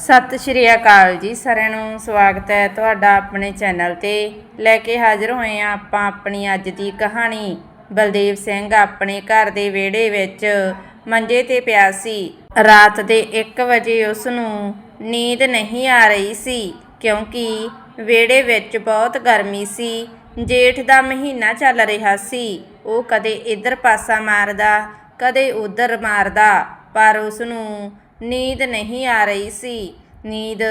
ਸਤਿ ਸ਼੍ਰੀ ਅਕਾਲ ਜੀ ਸਾਰਿਆਂ ਨੂੰ, ਸਵਾਗਤ ਹੈ ਤੁਹਾਡਾ ਆਪਣੇ ਚੈਨਲ ਤੇ। ਲੈ ਕੇ ਹਾਜ਼ਰ ਹੋਏ ਆ ਆਪਾਂ ਆਪਣੀ ਅੱਜ ਦੀ ਕਹਾਣੀ। ਬਲਦੇਵ ਸਿੰਘ ਆਪਣੇ ਘਰ ਦੇ ਵਿਹੜੇ ਵਿੱਚ ਮੰਜੇ ਤੇ ਪਿਆ ਸੀ। ਰਾਤ ਦੇ 1 ਵਜੇ ਉਸ ਨੂੰ ਨੀਂਦ ਨਹੀਂ ਆ ਰਹੀ ਸੀ, ਕਿਉਂਕਿ ਵਿਹੜੇ ਵਿੱਚ ਬਹੁਤ ਗਰਮੀ ਸੀ, ਜੇਠ ਦਾ ਮਹੀਨਾ ਚੱਲ ਰਿਹਾ ਸੀ। ਉਹ ਕਦੇ ਇੱਧਰ ਪਾਸਾ ਮਾਰਦਾ, ਕਦੇ ਉੱਧਰ ਮਾਰਦਾ, ਪਰ ਉਸ ਨੂੰ ਨੀਂਦ ਨਹੀਂ ਆ ਰਹੀ ਸੀ। ਨੀਂਦ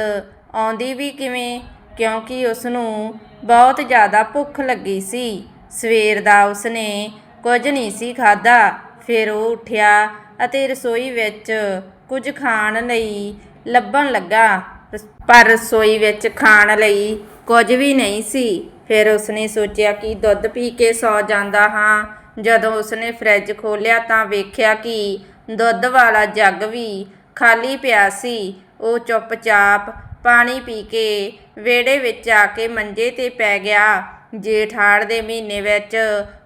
ਆਉਂਦੀ ਵੀ ਕਿਵੇਂ? ਕਿਉਂਕਿ ਉਸ ਨੂੰ ਬਹੁਤ ਜ਼ਿਆਦਾ ਭੁੱਖ ਲੱਗੀ ਸੀ। ਸਵੇਰ ਦਾ ਉਸਨੇ ਕੁਝ ਨਹੀਂ ਸੀ ਖਾਦਾ ਫਿਰ ਉਹ ਉੱਠਿਆ ਅਤੇ ਰਸੋਈ ਵਿੱਚ ਕੁਝ ਖਾਣ ਲਈ ਲੱਭਣ ਲੱਗਾ। ਪਰ ਰਸੋਈ ਵਿੱਚ ਖਾਣ ਲਈ ਕੁਝ ਵੀ ਨਹੀਂ ਸੀ। ਫਿਰ ਉਸਨੇ ਸੋਚਿਆ ਕਿ ਦੁੱਧ ਪੀ ਕੇ ਸੌ ਜਾਂਦਾ ਹਾਂ। ਜਦੋਂ ਉਸਨੇ ਫਰਿੱਜ ਖੋਲ੍ਹਿਆ ਤਾਂ ਵੇਖਿਆ ਕਿ ਦੁੱਧ ਵਾਲਾ ਜੱਗ ਵੀ ਖਾਲੀ ਪਿਆ ਸੀ। ਉਹ ਚੁੱਪਚਾਪ ਪਾਣੀ ਪੀ ਕੇ ਵਿਹੜੇ ਵਿੱਚ ਆ ਕੇ ਮੰਜੇ ਤੇ ਪੈ ਗਿਆ। ਜੇਠਾੜ ਦੇ ਮਹੀਨੇ ਵਿੱਚ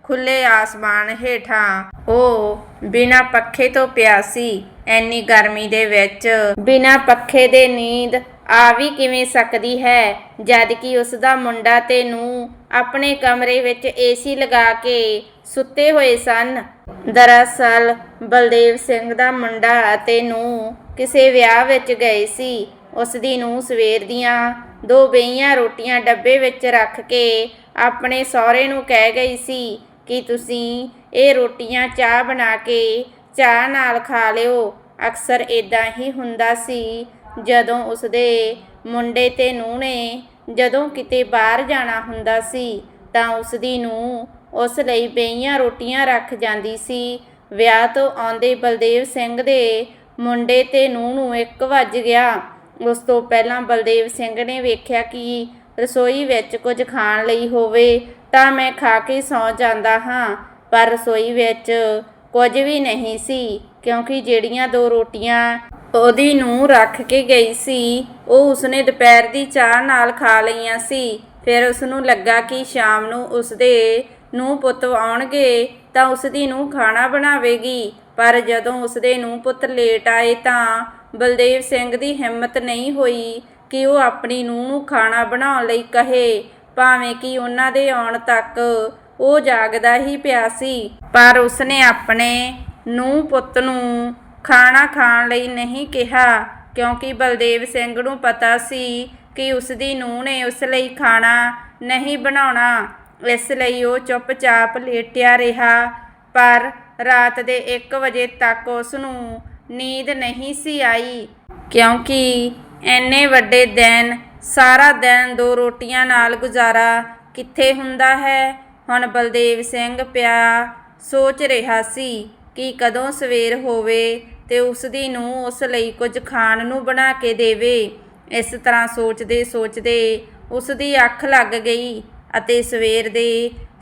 ਖੁੱਲੇ ਆਸਮਾਨ ਹੇਠਾਂ ਉਹ ਬਿਨਾ ਪੱਖੇ ਤੋਂ ਪਿਆ ਸੀ। ਐਨੀ ਗਰਮੀ ਦੇ ਵਿੱਚ ਬਿਨਾ ਪੱਖੇ ਦੇ ਨੀਂਦ ਆ ਵੀ ਕਿਵੇਂ ਸਕਦੀ ਹੈ, ਜਦ ਕਿ ਉਸ ਦਾ ਮੁੰਡਾ ਤੇ ਨੂੰ ਆਪਣੇ ਕਮਰੇ ਵਿੱਚ ਏਸੀ ਲਗਾ ਕੇ ਸੁੱਤੇ ਹੋਏ ਸਨ। ਦਰਅਸਲ, ਬਲਦੇਵ ਸਿੰਘ ਦਾ ਮੁੰਡਾ ਅਤੇ ਨੂੰ ਕਿਸੇ ਵਿਆਹ ਵਿੱਚ ਗਏ ਸੀ। ਉਸ ਦੀ ਨੂੰ ਸਵੇਰ ਦੀਆਂ ਦੋ ਬੇਈਆਂ ਰੋਟੀਆਂ ਡੱਬੇ ਵਿੱਚ ਰੱਖ ਕੇ ਆਪਣੇ ਸਹੁਰੇ ਨੂੰ ਕਹਿ ਗਈ ਸੀ ਕਿ ਤੁਸੀਂ ਇਹ ਰੋਟੀਆਂ ਚਾਹ ਬਣਾ ਕੇ ਚਾਹ ਨਾਲ ਖਾ ਲਿਓ। ਅਕਸਰ ਇਦਾਂ ਹੀ ਹੁੰਦਾ ਸੀ ਜਦੋਂ ਉਸਦੇ ਮੁੰਡੇ ਤੇ ਨੂੰਹ ਨੇ ਜਦੋਂ ਕਿਤੇ ਬਾਹਰ ਜਾਣਾ ਹੁੰਦਾ ਸੀ ਤਾਂ ਉਸ ਦੀ ਨੂੰ ਉਸ ਲਈ ਬੇਈਆਂ ਰੋਟੀਆਂ ਰੱਖ ਜਾਂਦੀ ਸੀ। ਵਿਆਹ ਤੋਂ ਆਉਂਦੇ ਬਲਦੇਵ ਸਿੰਘ ਦੇ ਮੁੰਡੇ ਤੇ ਨੂੰਹ ਨੂੰ 1 ਵੱਜ ਗਿਆ। ਉਸ ਤੋਂ ਪਹਿਲਾਂ ਬਲਦੇਵ ਸਿੰਘ ਨੇ ਵੇਖਿਆ ਕਿ ਰਸੋਈ ਵਿੱਚ ਕੁਝ ਖਾਣ ਲਈ ਹੋਵੇ ਤਾਂ ਮੈਂ ਖਾ ਕੇ ਸੌਂ ਜਾਂਦਾ ਹਾਂ, ਪਰ ਰਸੋਈ ਵਿੱਚ ਕੁਝ ਵੀ ਨਹੀਂ ਸੀ। ਕਿਉਂਕਿ ਜਿਹੜੀਆਂ ਦੋ ਰੋਟੀਆਂ ਉਹਦੀ ਨੂੰ ਰੱਖ ਕੇ ਗਈ ਸੀ, ਉਹ ਉਸਨੇ ਦੁਪਹਿਰ ਦੀ ਚਾਹ ਨਾਲ ਖਾ ਲਈਆਂ ਸੀ। ਫਿਰ ਉਸ ਨੂੰ ਲੱਗਾ ਕਿ ਸ਼ਾਮ ਨੂੰ ਉਸਦੇ ਨੂੰ ਪੁੱਤ ਆਉਣਗੇ, ਤਾਂ ਉਸਦੀ ਨੂੰ ਖਾਣਾ ਬਣਾਵੇਗੀ। ਪਰ ਜਦੋਂ ਉਸਦੇ ਨੂੰ ਪੁੱਤ ਲੇਟ ਆਏ ਤਾਂ ਬਲਦੇਵ ਸਿੰਘ ਦੀ ਹਿੰਮਤ ਨਹੀਂ ਹੋਈ ਕਿ ਉਹ ਆਪਣੀ ਨੂੰਹ ਨੂੰ ਖਾਣਾ ਬਣਾਉਣ ਲਈ ਕਹੇ। ਭਾਵੇਂ ਕਿ ਉਹਨਾਂ ਦੇ ਆਉਣ ਤੱਕ ਉਹ ਜਾਗਦਾ ਹੀ ਪਿਆ ਸੀ, ਪਰ ਉਸਨੇ ਆਪਣੇ ਨੂੰਹ ਪੁੱਤ ਨੂੰ ਖਾਣਾ ਖਾਣ ਲਈ ਨਹੀਂ ਕਿਹਾ, ਕਿਉਂਕਿ ਬਲਦੇਵ ਸਿੰਘ ਨੂੰ ਪਤਾ ਸੀ ਕਿ ਉਸ ਦੀ ਨੂੰਹ ਨੇ ਉਸ ਲਈ ਖਾਣਾ ਨਹੀਂ ਬਣਾਉਣਾ। ਇਸ ਲਈ ਉਹ ਚੁੱਪਚਾਪ ਲੇਟਿਆ ਰਿਹਾ, ਪਰ ਰਾਤ ਦੇ 1 ਵਜੇ ਤੱਕ ਉਸ ਨੂੰ ਨੀਂਦ ਨਹੀਂ ਸੀ ਆਈ, ਕਿਉਂਕਿ ਐਨੇ ਵੱਡੇ ਦਿਨ, ਸਾਰਾ ਦਿਨ ਦੋ ਰੋਟੀਆਂ ਨਾਲ ਗੁਜ਼ਾਰਾ ਕਿੱਥੇ ਹੁੰਦਾ ਹੈ? ਹੁਣ ਬਲਦੇਵ ਸਿੰਘ ਪਿਆ ਸੋਚ ਰਿਹਾ ਸੀ। ਕਿ ਕਦੋਂ ਸਵੇਰ ਹੋਵੇ ਤੇ ਉਸ ਦੀ ਨੂੰ ਉਸ ਲਈ ਕੁਝ ਖਾਣ ਨੂੰ ਬਣਾ ਕੇ ਦੇਵੇ। ਇਸ ਤਰ੍ਹਾਂ ਸੋਚਦੇ ਸੋਚਦੇ ਉਸ ਦੀ ਅੱਖ ਲੱਗ ਗਈ ਅਤੇ ਸਵੇਰ ਦੇ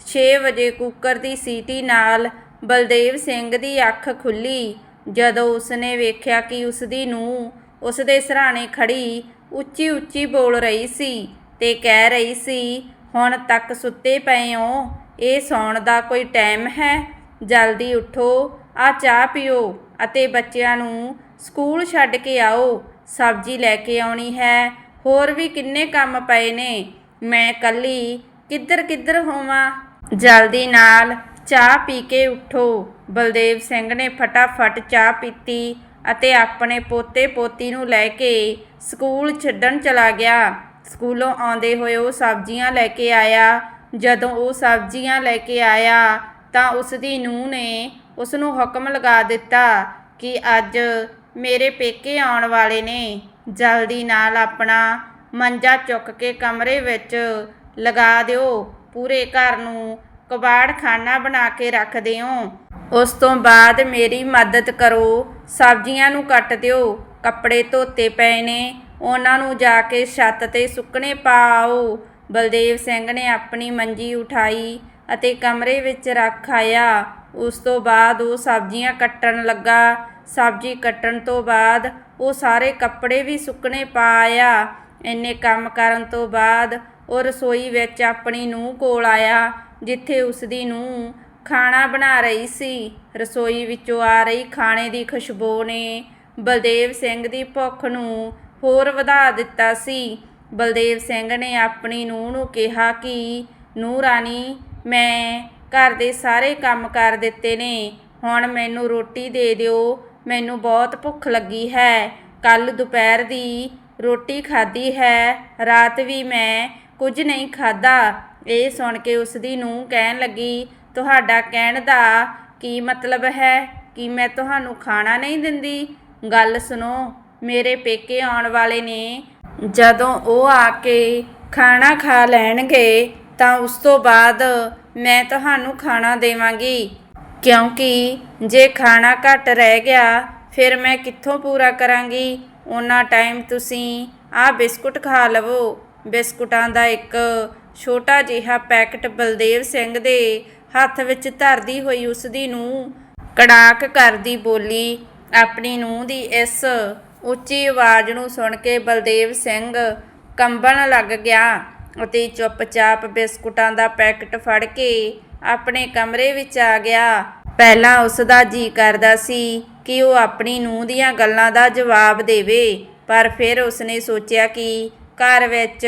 6 ਵਜੇ ਕੁੱਕਰ ਦੀ ਸੀਟੀ ਨਾਲ ਬਲਦੇਵ ਸਿੰਘ ਦੀ ਅੱਖ ਖੁੱਲੀ। ਜਦੋਂ ਉਸਨੇ ਵੇਖਿਆ ਕਿ ਉਸ ਦੀ ਨੂੰ ਉਸ ਦੇ ਸਰਾਣੇ ਖੜੀ ਉੱਚੀ ਉੱਚੀ ਬੋਲ ਰਹੀ ਸੀ ਤੇ ਕਹਿ ਰਹੀ ਸੀ, ਹੁਣ ਤੱਕ ਸੁੱਤੇ ਪਏ ਹੋ, ਇਹ ਸੌਣ ਦਾ ਕੋਈ ਟਾਈਮ ਹੈ? ਜਲਦੀ ਉਠੋ ਆ ਚਾਹ ਪੀਓ ਅਤੇ ਬੱਚਿਆਂ ਨੂੰ ਸਕੂਲ ਛੱਡ ਕੇ ਆਓ। ਸਬਜ਼ੀ ਲੈ ਕੇ ਆਉਣੀ ਹੈ। ਹੋਰ ਵੀ ਕਿੰਨੇ ਕੰਮ ਪਏ ਨੇ। ਮੈਂ ਕੱਲੀ ਕਿੱਧਰ ਕਿੱਧਰ ਹੋਵਾਂ? ਜਲਦੀ ਨਾਲ ਚਾਹ ਪੀ ਕੇ ਉਠੋ। ਬਲਦੇਵ ਸਿੰਘ ਨੇ ਫਟਾਫਟ ਚਾਹ ਪੀਤੀ ਅਤੇ ਆਪਣੇ ਪੋਤੇ ਪੋਤੀ ਨੂੰ ਲੈ ਕੇ ਸਕੂਲ ਛੱਡਣ ਚਲਾ ਗਿਆ। ਸਕੂਲੋਂ ਆਉਂਦੇ ਹੋਏ ਉਹ ਸਬਜ਼ੀਆਂ ਲੈ ਕੇ ਆਇਆ। ਜਦੋਂ ਉਹ ਸਬਜ਼ੀਆਂ ਲੈ ਕੇ ਆਇਆ ਤਾਂ ਉਸ ਦੀ ਨੂੰਹ ਨੇ ਉਸ ਨੂੰ ਹੁਕਮ ਲਗਾ ਦਿੱਤਾ ਕਿ ਅੱਜ ਮੇਰੇ ਪੇਕੇ ਆਉਣ ਵਾਲੇ ਨੇ ਜਲਦੀ ਨਾਲ ਆਪਣਾ ਮੰਜਾ ਚੁੱਕ ਕੇ ਕਮਰੇ ਵਿੱਚ ਲਗਾ ਦਿਓ, ਪੂਰੇ ਘਰ ਨੂੰ ਕਬਾੜ ਖਾਨਾ ਬਣਾ ਕੇ ਰੱਖ ਦਿਓ। ਉਸ ਤੋਂ ਬਾਅਦ ਮੇਰੀ ਮਦਦ ਕਰੋ, ਸਬਜ਼ੀਆਂ ਨੂੰ ਕੱਟ ਦਿਓ, ਕੱਪੜੇ ਧੋਤੇ ਪਏ ਨੇ, ਉਹਨਾਂ ਨੂੰ ਜਾ ਕੇ ਛੱਤ ਤੇ ਸੁੱਕਣੇ ਪਾਓ ਬਲਦੇਵ ਸਿੰਘ ਨੇ ਆਪਣੀ ਮੰਜੀ ਉਠਾਈ ਅਤੇ ਕਮਰੇ ਵਿੱਚ ਰੱਖ ਆਇਆ। ਉਸ ਤੋਂ ਬਾਅਦ ਉਹ ਸਬਜ਼ੀਆਂ ਕੱਟਣ ਲੱਗਾ। ਸਬਜ਼ੀ ਕੱਟਣ ਤੋਂ ਬਾਅਦ ਉਹ ਸਾਰੇ ਕੱਪੜੇ ਵੀ ਸੁੱਕਣੇ ਪਾ ਆਇਆ। ਇੰਨੇ ਕੰਮ ਕਰਨ ਤੋਂ ਬਾਅਦ ਉਹ ਰਸੋਈ ਵਿੱਚ ਆਪਣੀ ਨੂੰਹ ਕੋਲ ਆਇਆ, ਜਿੱਥੇ ਉਸ ਦੀ ਨੂੰਹ ਖਾਣਾ ਬਣਾ ਰਹੀ ਸੀ। ਰਸੋਈ ਵਿੱਚੋਂ ਆ ਰਹੀ ਖਾਣੇ ਦੀ ਖੁਸ਼ਬੂ ਨੇ ਬਲਦੇਵ ਸਿੰਘ ਦੀ ਭੁੱਖ ਨੂੰ ਹੋਰ ਵਧਾ ਦਿੱਤਾ ਸੀ। ਬਲਦੇਵ ਸਿੰਘ ਨੇ ਆਪਣੀ ਨੂੰਹ ਨੂੰ ਕਿਹਾ ਕਿ, ਨੂੰਹ ਰਾਣੀ, ਮੈਂ ਘਰ ਦੇ ਸਾਰੇ ਕੰਮ ਕਰ ਦਿੱਤੇ ਨੇ। ਹੁਣ ਮੈਨੂੰ ਰੋਟੀ ਦੇ ਦਿਓ। ਮੈਨੂੰ ਬਹੁਤ ਭੁੱਖ ਲੱਗੀ ਹੈ। ਕੱਲ ਦੁਪਹਿਰ ਦੀ ਰੋਟੀ ਖਾਧੀ ਹੈ। ਰਾਤ ਵੀ ਮੈਂ ਕੁਝ ਨਹੀਂ ਖਾਧਾ। ਇਹ ਸੁਣ ਕੇ ਉਸ ਦੀ ਨੂੰਹ ਕਹਿਣ ਲੱਗੀ, ਤੁਹਾਡਾ ਕਹਿਣ ਦਾ ਕੀ ਮਤਲਬ ਹੈ? ਕਿ ਮੈਂ ਤੁਹਾਨੂੰ ਖਾਣਾ ਨਹੀਂ ਦਿੰਦੀ? ਗੱਲ ਸੁਣੋ, ਮੇਰੇ ਪੇਕੇ ਆਉਣ ਵਾਲੇ ਨੇ। ਜਦੋਂ ਉਹ ਆ ਕੇ ਖਾਣਾ ਖਾ ਲੈਣਗੇ, ਤਾਂ ਉਸ ਤੋਂ ਬਾਅਦ ਮੈਂ ਤੁਹਾਨੂੰ ਖਾਣਾ ਦੇਵਾਂਗੀ। ਕਿਉਂਕਿ ਜੇ ਖਾਣਾ ਘੱਟ ਰਹਿ ਗਿਆ, ਫਿਰ ਮੈਂ ਕਿੱਥੋਂ ਪੂਰਾ ਕਰਾਂਗੀ? ਉਹਨਾਂ ਟਾਈਮ ਤੁਸੀਂ ਆਹ ਬਿਸਕੁਟ ਖਾ ਲਵੋ। ਬਿਸਕੁਟਾਂ ਦਾ ਇੱਕ ਛੋਟਾ ਜਿਹਾ ਪੈਕਟ ਬਲਦੇਵ ਸਿੰਘ ਦੇ ਹੱਥ ਵਿੱਚ ਧਰਦੀ ਹੋਈ ਉਸ ਦੀ ਨੂੰ ਕੜਾਕ ਕਰਦੀ ਬੋਲੀ, ਆਪਣੀ ਨੂੰਹ ਦੀ ਇਸ ਉੱਚੀ ਆਵਾਜ਼ ਨੂੰ ਸੁਣ ਕੇ ਬਲਦੇਵ ਸਿੰਘ ਕੰਬਣ ਲੱਗ ਗਿਆ। ਅਤੇ ਚੁੱਪਚਾਪ ਬਿਸਕੁਟਾਂ ਦਾ ਪੈਕਟ ਫੜ ਕੇ ਆਪਣੇ ਕਮਰੇ ਵਿੱਚ ਆ ਗਿਆ। ਪਹਿਲਾਂ ਉਸ ਦਾ ਜੀ ਕਰਦਾ ਸੀ ਕਿ ਉਹ ਆਪਣੀ ਨੂੰਹ ਦੀਆਂ ਗੱਲਾਂ ਦਾ ਜਵਾਬ ਦੇਵੇ, ਪਰ ਫਿਰ ਉਸਨੇ ਸੋਚਿਆ ਕਿ ਘਰ ਵਿੱਚ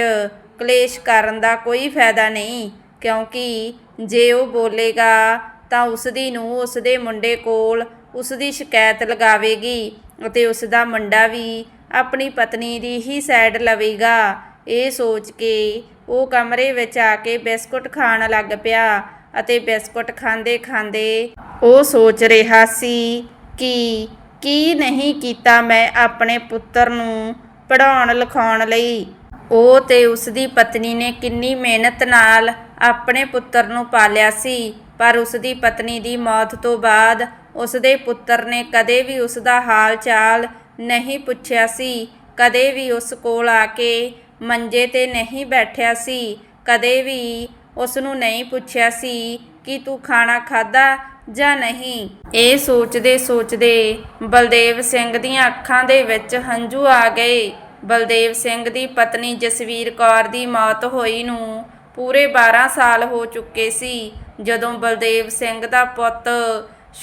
ਕਲੇਸ਼ ਕਰਨ ਦਾ ਕੋਈ ਫਾਇਦਾ ਨਹੀਂ, ਕਿਉਂਕਿ ਜੇ ਉਹ ਬੋਲੇਗਾ ਤਾਂ ਉਸ ਦੀ ਨੂੰਹ ਉਸ ਦੇ ਮੁੰਡੇ ਕੋਲ ਉਸ ਦੀ ਸ਼ਿਕਾਇਤ ਲਗਾਵੇਗੀ ਅਤੇ ਉਸ ਦਾ ਮੁੰਡਾ ਵੀ ਆਪਣੀ ਪਤਨੀ ਦੀ ਹੀ ਸਾਈਡ ਲਵੇਗਾ। ਇਹ ਸੋਚ ਕੇ ਉਹ ਕਮਰੇ ਵਿੱਚ ਆ ਕੇ ਬਿਸਕੁਟ ਖਾਣ ਲੱਗ ਪਿਆ ਅਤੇ ਬਿਸਕੁਟ ਖਾਂਦੇ ਖਾਂਦੇ ਉਹ ਸੋਚ ਰਿਹਾ ਸੀ ਕਿ ਕੀ ਨਹੀਂ ਕੀਤਾ ਮੈਂ ਆਪਣੇ ਪੁੱਤਰ ਨੂੰ ਪੜਾਉਣ ਲਿਖਾਉਣ ਲਈ। ਉਹ ਤੇ ਉਸ ਦੀ ਪਤਨੀ ਨੇ ਕਿੰਨੀ ਮਿਹਨਤ ਨਾਲ ਆਪਣੇ ਪੁੱਤਰ ਨੂੰ ਪਾਲਿਆ ਸੀ, ਪਰ ਉਸ ਦੀ ਪਤਨੀ ਦੀ ਮੌਤ ਤੋਂ ਬਾਅਦ ਉਸ ਦੇ ਪੁੱਤਰ ਨੇ ਕਦੇ ਵੀ ਉਸ ਦਾ ਹਾਲ ਚਾਲ ਨਹੀਂ ਪੁੱਛਿਆ ਸੀ, ਕਦੇ ਵੀ ਉਸ ਕੋਲ ਆ ਕੇ ਮੰਜੇ ਤੇ ਨਹੀਂ ਬੈਠਿਆ ਸੀ, ਕਦੇ ਵੀ ਉਸ ਨੂੰ ਨਹੀਂ ਪੁੱਛਿਆ ਸੀ ਕਿ ਤੂੰ ਖਾਣਾ ਖਾਦਾ ਜਾਂ ਨਹੀਂ। ਇਹ ਸੋਚਦੇ ਸੋਚਦੇ ਬਲਦੇਵ ਸਿੰਘ ਦੀਆਂ ਅੱਖਾਂ ਦੇ ਵਿੱਚ ਹੰਝੂ ਆ ਗਏ। ਬਲਦੇਵ ਸਿੰਘ ਦੀ ਪਤਨੀ ਜਸਵੀਰ ਕੌਰ ਦੀ ਮੌਤ ਹੋਈ ਨੂੰ ਪੂਰੇ 12 ਸਾਲ ਹੋ ਚੁੱਕੇ ਸੀ। ਜਦੋਂ ਬਲਦੇਵ ਸਿੰਘ ਦਾ ਪੁੱਤ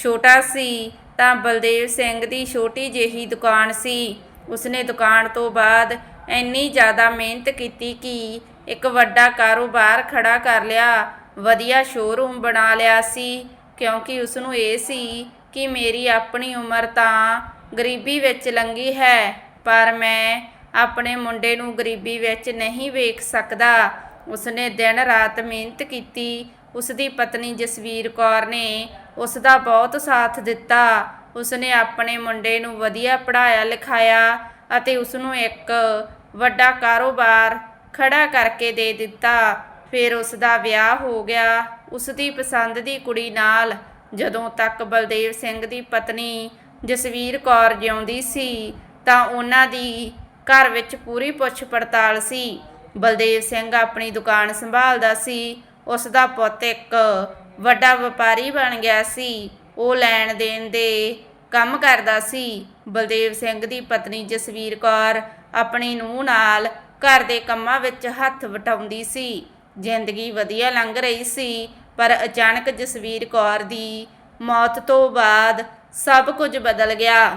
ਛੋਟਾ ਸੀ, ਤਾਂ ਬਲਦੇਵ ਸਿੰਘ ਦੀ ਛੋਟੀ ਜਿਹੀ ਦੁਕਾਨ ਸੀ। ਉਸਨੇ ਦੁਕਾਨ ਤੋਂ ਬਾਅਦ ਇੰਨੀ ਜ਼ਿਆਦਾ ਮਿਹਨਤ ਕੀਤੀ ਕਿ ਇੱਕ ਵੱਡਾ ਕਾਰੋਬਾਰ ਖੜਾ ਕਰ ਲਿਆ, ਵਧੀਆ ਸ਼ੋਰੂਮ ਬਣਾ ਲਿਆ ਸੀ। ਕਿਉਂਕਿ ਉਸ ਨੂੰ ਇਹ ਸੀ ਕਿ ਮੇਰੀ ਆਪਣੀ ਉਮਰ ਤਾਂ ਗਰੀਬੀ ਵਿੱਚ ਲੰਗੀ ਹੈ, ਪਰ ਮੈਂ ਆਪਣੇ ਮੁੰਡੇ ਨੂੰ ਗਰੀਬੀ ਵਿੱਚ ਨਹੀਂ ਵੇਖ ਸਕਦਾ। ਉਸਨੇ ਦਿਨ ਰਾਤ ਮਿਹਨਤ ਕੀਤੀ। ਉਸ ਦੀ ਪਤਨੀ ਜਸਵੀਰ ਕੌਰ ਨੇ ਉਸ ਦਾ ਬਹੁਤ ਸਾਥ ਦਿੱਤਾ। ਉਸਨੇ ਆਪਣੇ ਮੁੰਡੇ ਨੂੰ ਵਧੀਆ ਪੜ੍ਹਾਇਆ ਲਿਖਾਇਆ ਅਤੇ ਉਸ ਨੂੰ ਇੱਕ ਵੱਡਾ ਕਾਰੋਬਾਰ ਖੜਾ ਕਰਕੇ ਦੇ ਦਿੱਤਾ। ਫਿਰ ਉਸ ਦਾ ਵਿਆਹ ਹੋ ਗਿਆ। ਉਸ ਦੀ ਪਸੰਦ ਦੀ ਕੁੜੀ ਨਾਲ ਜਦੋਂ ਤੱਕ ਬਲਦੇਵ ਸਿੰਘ ਦੀ ਪਤਨੀ ਜਸਵੀਰ ਕੌਰ ਜਿਉਂਦੀ ਸੀ, ਤਾਂ ਉਹਨਾਂ ਦੀ ਘਰ ਵਿੱਚ ਪੂਰੀ ਪੁੱਛ ਪੜਤਾਲ ਸੀ। ਬਲਦੇਵ ਸਿੰਘ ਆਪਣੀ ਦੁਕਾਨ ਸੰਭਾਲਦਾ ਸੀ। ਉਸ ਦਾ ਪੁੱਤ ਇੱਕ ਵੱਡਾ ਵਪਾਰੀ ਬਣ ਗਿਆ ਸੀ। ਉਹ ਲੈਣ ਦੇਣ ਦੇ ਕੰਮ ਕਰਦਾ ਸੀ। ਬਲਦੇਵ ਸਿੰਘ ਦੀ ਪਤਨੀ ਜਸਵੀਰ ਕੌਰ ਆਪਣੀ ਨੂੰਹ ਨਾਲ ਘਰ ਦੇ ਕੰਮਾਂ ਵਿੱਚ ਹੱਥ ਵਟਾਉਂਦੀ ਸੀ। ਜ਼ਿੰਦਗੀ ਵਧੀਆ ਲੰਘ ਰਹੀ ਸੀ, ਪਰ ਅਚਾਨਕ ਜਸਵੀਰ ਕੌਰ ਦੀ ਮੌਤ ਤੋਂ ਬਾਅਦ ਸਭ ਕੁਝ ਬਦਲ ਗਿਆ।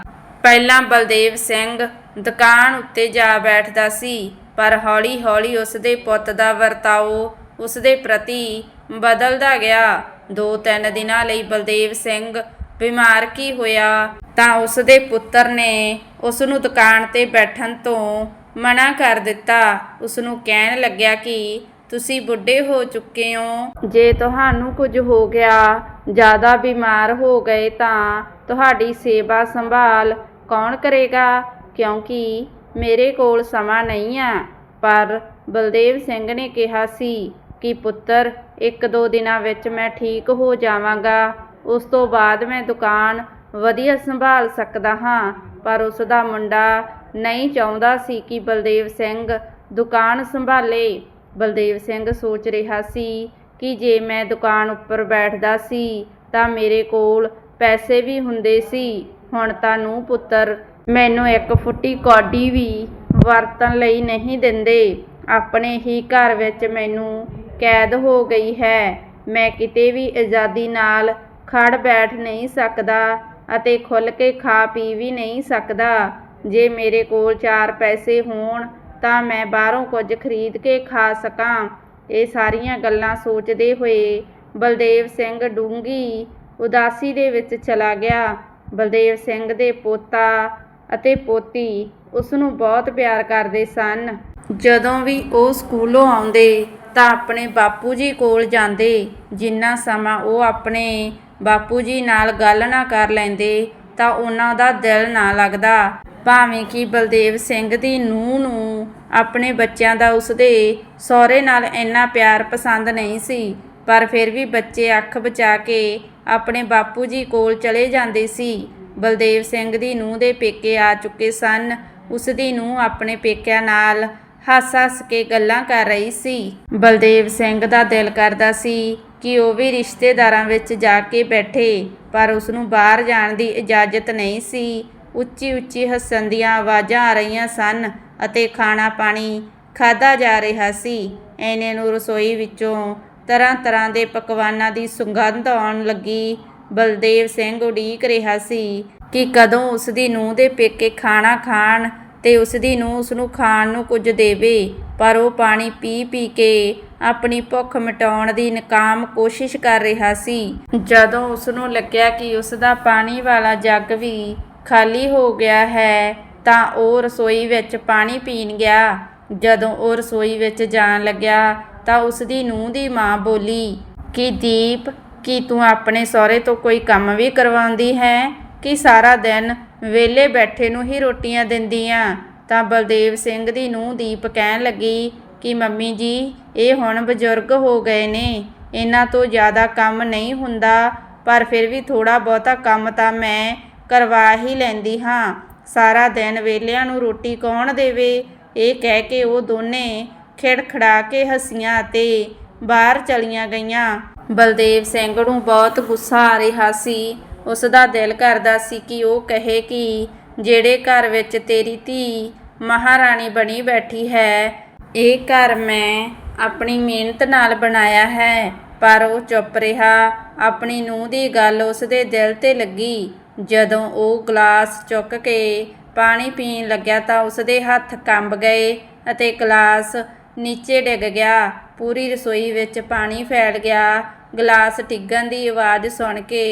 ਪਹਿਲਾਂ ਬਲਦੇਵ ਸਿੰਘ ਦੁਕਾਨ ਉੱਤੇ ਜਾ ਬੈਠਦਾ ਸੀ, ਪਰ ਹੌਲੀ-ਹੌਲੀ ਉਸ ਦੇ ਪੁੱਤ ਦਾ ਵਰਤਾਓ ਉਸ ਦੇ ਪ੍ਰਤੀ ਬਦਲਦਾ ਗਿਆ। ਦੋ ਤਿੰਨ ਦਿਨਾਂ ਲਈ ਬਲਦੇਵ ਸਿੰਘ ਬਿਮਾਰ ਕੀ ਹੋਇਆ? ਤਾਂ ਉਸ ਦੇ ਪੁੱਤਰ ਨੇ ਉਸ ਨੂੰ ਦੁਕਾਨ ਤੇ ਬੈਠਣ ਤੋਂ ਮਨਾ ਕਰ ਦਿੱਤਾ। ਉਸ ਨੂੰ ਕਹਿਣ ਲੱਗਿਆ ਕਿ ਤੁਸੀਂ ਬੁੱਢੇ ਹੋ ਚੁੱਕੇ ਹੋ। ਜੇ ਤੁਹਾਨੂੰ ਕੁਝ ਹੋ ਗਿਆ, ਜ਼ਿਆਦਾ ਬਿਮਾਰ ਹੋ ਗਏ ਤਾਂ ਤੁਹਾਡੀ ਸੇਵਾ ਸੰਭਾਲ ਕੌਣ ਕਰੇਗਾ? ਕਿਉਂਕਿ ਮੇਰੇ ਕੋਲ ਸਮਾਂ ਨਹੀਂ ਆ। ਪਰ ਬਲਦੇਵ ਸਿੰਘ ਨੇ ਕਿਹਾ ਸੀ ਕਿ ਪੁੱਤਰ, ਇੱਕ ਦੋ ਦਿਨਾਂ ਵਿੱਚ ਮੈਂ ਠੀਕ ਹੋ ਜਾਵਾਂਗਾ। ਉਸ ਤੋਂ ਬਾਅਦ ਮੈਂ ਦੁਕਾਨ ਵਧੀਆ ਸੰਭਾਲ ਸਕਦਾ ਹਾਂ, ਪਰ ਉਸ ਦਾ ਮੁੰਡਾ ਨਹੀਂ ਚਾਹੁੰਦਾ ਸੀ ਕਿ ਬਲਦੇਵ ਸਿੰਘ ਦੁਕਾਨ ਸੰਭਾਲੇ। ਬਲਦੇਵ ਸਿੰਘ ਸੋਚ ਰਿਹਾ ਸੀ ਕਿ ਜੇ ਮੈਂ ਦੁਕਾਨ ਉੱਪਰ ਬੈਠਦਾ ਸੀ, ਤਾਂ ਮੇਰੇ ਕੋਲ ਪੈਸੇ ਵੀ ਹੁੰਦੇ ਸੀ। ਹੁਣ ਤਾਂ ਨੂੰ ਪੁੱਤਰ ਮੈਨੂੰ ਇੱਕ ਫੁੱਟੀ ਕੌਡੀ ਵੀ ਵਰਤਣ ਲਈ ਨਹੀਂ ਦਿੰਦੇ। ਆਪਣੇ ਹੀ ਘਰ ਵਿੱਚ ਮੈਨੂੰ ਕੈਦ ਹੋ ਗਈ ਹੈ। ਮੈਂ ਕਿਤੇ ਵੀ ਆਜ਼ਾਦੀ ਨਾਲ ਖੜ ਬੈਠ ਨਹੀਂ ਸਕਦਾ ਅਤੇ ਖੁੱਲ ਕੇ ਖਾ ਪੀ ਵੀ ਨਹੀਂ ਸਕਦਾ। ਜੇ ਮੇਰੇ ਕੋਲ ਚਾਰ ਪੈਸੇ ਹੋਣ, ਤਾਂ ਮੈਂ ਬਾਹਰੋਂ ਕੁਝ ਖਰੀਦ ਕੇ ਖਾ ਸਕਾਂ। ਇਹ ਸਾਰੀਆਂ ਗੱਲਾਂ ਸੋਚਦੇ ਹੋਏ ਬਲਦੇਵ ਸਿੰਘ ਡੂੰਗੀ ਉਦਾਸੀ ਦੇ ਵਿੱਚ ਚਲਾ ਗਿਆ। ਬਲਦੇਵ ਸਿੰਘ ਦੇ ਪੋਤਾ ਅਤੇ ਪੋਤੀ ਉਸ ਨੂੰ ਬਹੁਤ ਪਿਆਰ ਕਰਦੇ ਸਨ। ਜਦੋਂ ਵੀ ਉਹ ਸਕੂਲੋਂ ਆਉਂਦੇ ਤਾਂ ਆਪਣੇ ਬਾਪੂ ਜੀ ਕੋਲ ਜਾਂਦੇ, ਜਿੰਨਾ ਸਮਾਂ ਉਹ ਆਪਣੇ ਬਾਪੂ ਜੀ ਨਾਲ ਗੱਲ ਨਾ ਕਰ ਲੈਂਦੇ ਤਾਂ ਉਹਨਾਂ ਦਾ ਦਿਲ ਨਾ ਲੱਗਦਾ। ਭਾਵੇਂ ਕਿ ਬਲਦੇਵ ਸਿੰਘ ਦੀ ਨੂੰਹ ਨੂੰ ਆਪਣੇ ਬੱਚਿਆਂ ਦਾ ਉਸਦੇ ਸਹੁਰੇ ਨਾਲ ਇੰਨਾ ਪਿਆਰ ਪਸੰਦ ਨਹੀਂ ਸੀ, ਪਰ ਫਿਰ ਵੀ ਬੱਚੇ ਅੱਖ ਬਚਾ ਕੇ ਆਪਣੇ ਬਾਪੂ ਜੀ ਕੋਲ ਚਲੇ ਜਾਂਦੇ ਸੀ। ਬਲਦੇਵ ਸਿੰਘ ਦੀ ਨੂੰਹ ਦੇ ਪੇਕੇ ਆ ਚੁੱਕੇ ਸਨ। ਉਸ ਦੀ ਨੂੰਹ ਆਪਣੇ ਪੇਕਿਆਂ ਨਾਲ ਹੱਸ-ਹੱਸ ਕੇ ਗੱਲਾਂ ਕਰ ਰਹੀ ਸੀ। ਬਲਦੇਵ ਸਿੰਘ ਦਾ ਦਿਲ ਕਰਦਾ ਸੀ ਕਿ ਉਹ ਵੀ ਰਿਸ਼ਤੇਦਾਰਾਂ ਵਿੱਚ ਜਾ ਕੇ ਬੈਠੇ, ਪਰ ਉਸ ਨੂੰ ਬਾਹਰ ਜਾਣ ਦੀ ਇਜਾਜ਼ਤ ਨਹੀਂ ਸੀ। ਉੱਚੀ-ਉੱਚੀ ਹੱਸਣ ਦੀਆਂ ਆਵਾਜ਼ਾਂ ਆ ਰਹੀਆਂ ਸਨ ਅਤੇ ਖਾਣਾ ਪਾਣੀ ਖਾਦਾ ਜਾ ਰਿਹਾ ਸੀ। ਐਨੇ ਨੂੰ ਰਸੋਈ ਵਿੱਚੋਂ ਤਰ੍ਹਾਂ-ਤਰ੍ਹਾਂ ਦੇ ਪਕਵਾਨਾਂ ਦੀ ਸੁਗੰਧ ਆਉਣ ਲੱਗੀ। ਬਲਦੇਵ ਸਿੰਘ ਉਡੀਕ ਰਿਹਾ ਸੀ ਕਿ ਕਦੋਂ ਉਸ ਦੀ ਨੂੰਹ ਦੇ ਪੇਕੇ ਖਾਣਾ ਖਾਣ ਤੇ ਉਸ ਦੀ ਨੂੰਹ ਉਸ ਨੂੰ ਖਾਣ ਨੂੰ ਕੁਝ ਦੇਵੇ, ਪਰ ਉਹ ਪਾਣੀ ਪੀ ਪੀ ਕੇ ਆਪਣੀ ਭੁੱਖ ਮਿਟਾਉਣ ਦੀ ਨਕਾਮ ਕੋਸ਼ਿਸ਼ ਕਰ ਰਿਹਾ ਸੀ। ਜਦੋਂ ਉਸ ਨੂੰ ਲੱਗਿਆ ਕਿ ਉਸ ਦਾ ਪਾਣੀ ਵਾਲਾ ਜੱਗ ਵੀ ਖਾਲੀ ਹੋ ਗਿਆ ਹੈ, ਤਾਂ ਉਹ ਰਸੋਈ ਵਿੱਚ ਪਾਣੀ ਪੀਣ ਗਿਆ। ਜਦੋਂ ਉਹ ਰਸੋਈ ਵਿੱਚ ਜਾਣ ਲੱਗਿਆ, ਤਾਂ ਉਸ ਦੀ ਨੂੰਹ ਦੀ ਮਾਂ ਬੋਲੀ, ਕਿ ਦੀਪ, ਕੀ ਤੂੰ ਆਪਣੇ ਸਹੁਰੇ ਤੋਂ ਕੋਈ ਕੰਮ ਵੀ ਕਰਵਾਉਂਦੀ ਹੈ? ਕਿ ਸਾਰਾ ਦਿਨ ਵਿਹਲੇ ਬੈਠੇ ਨੂੰ ਹੀ ਰੋਟੀਆਂ ਦਿੰਦੀਆਂ। ਤਾਂ ਬਲਦੇਵ ਸਿੰਘ ਦੀ ਨੂੰਹ ਦੀਪ ਕਹਿਣ ਲੱਗੀ ਕਿ ਮੰਮੀ ਜੀ, ਇਹ ਹੁਣ ਬਜ਼ੁਰਗ ਹੋ ਗਏ ਨੇ। ਇਹਨਾਂ ਤੋਂ ਜ਼ਿਆਦਾ ਕੰਮ ਨਹੀਂ ਹੁੰਦਾ, ਪਰ ਫਿਰ ਵੀ ਥੋੜਾ ਬਹੁਤਾ ਕੰਮ ਤਾਂ ਮੈਂ ਕਰਵਾ ਹੀ ਲੈਂਦੀ ਹਾਂ। ਸਾਰਾ ਦਿਨ ਵਿਹਲਿਆਂ ਨੂੰ ਰੋਟੀ ਕੌਣ ਦੇਵੇ? ਇਹ ਕਹਿ ਕੇ ਉਹ ਦੋਨੇ ਖਿੜਖੜਾ ਕੇ ਹੱਸੀਆਂ ਅਤੇ ਬਾਹਰ ਚਲੀਆਂ ਗਈਆਂ। ਬਲਦੇਵ ਸਿੰਘ ਨੂੰ ਬਹੁਤ ਗੁੱਸਾ ਆ ਰਿਹਾ ਸੀ। ਉਸ ਦਾ ਦਿਲ ਕਰਦਾ ਸੀ ਕਿ ਉਹ ਕਹੇ ਕਿ ਜਿਹੜੇ ਘਰ ਵਿੱਚ ਤੇਰੀ ਧੀ ਮਹਾਰਾਣੀ ਬਣੀ ਬੈਠੀ ਹੈ, ਇਹ ਘਰ ਮੈਂ ਆਪਣੀ ਮਿਹਨਤ ਨਾਲ ਬਣਾਇਆ ਹੈ। ਪਰ ਉਹ ਚੁੱਪ ਰਿਹਾ। ਆਪਣੀ ਨੂੰਹ ਦੀ ਗੱਲ ਉਸ ਦੇ ਦਿਲ ਤੇ ਲੱਗੀ। ਜਦੋਂ ਉਹ ਗਲਾਸ ਚੁੱਕ ਕੇ ਪਾਣੀ ਪੀਣ ਲੱਗਿਆ ਤਾਂ ਉਸ ਦੇ ਹੱਥ ਕੰਬ ਗਏ ਅਤੇ ਗਲਾਸ ਨੀਚੇ ਡਿੱਗ ਗਿਆ। ਪੂਰੀ ਰਸੋਈ ਵਿੱਚ ਪਾਣੀ ਫੈਲ ਗਿਆ। ਗਲਾਸ ਡਿੱਗਣ ਦੀ ਆਵਾਜ਼ ਸੁਣ ਕੇ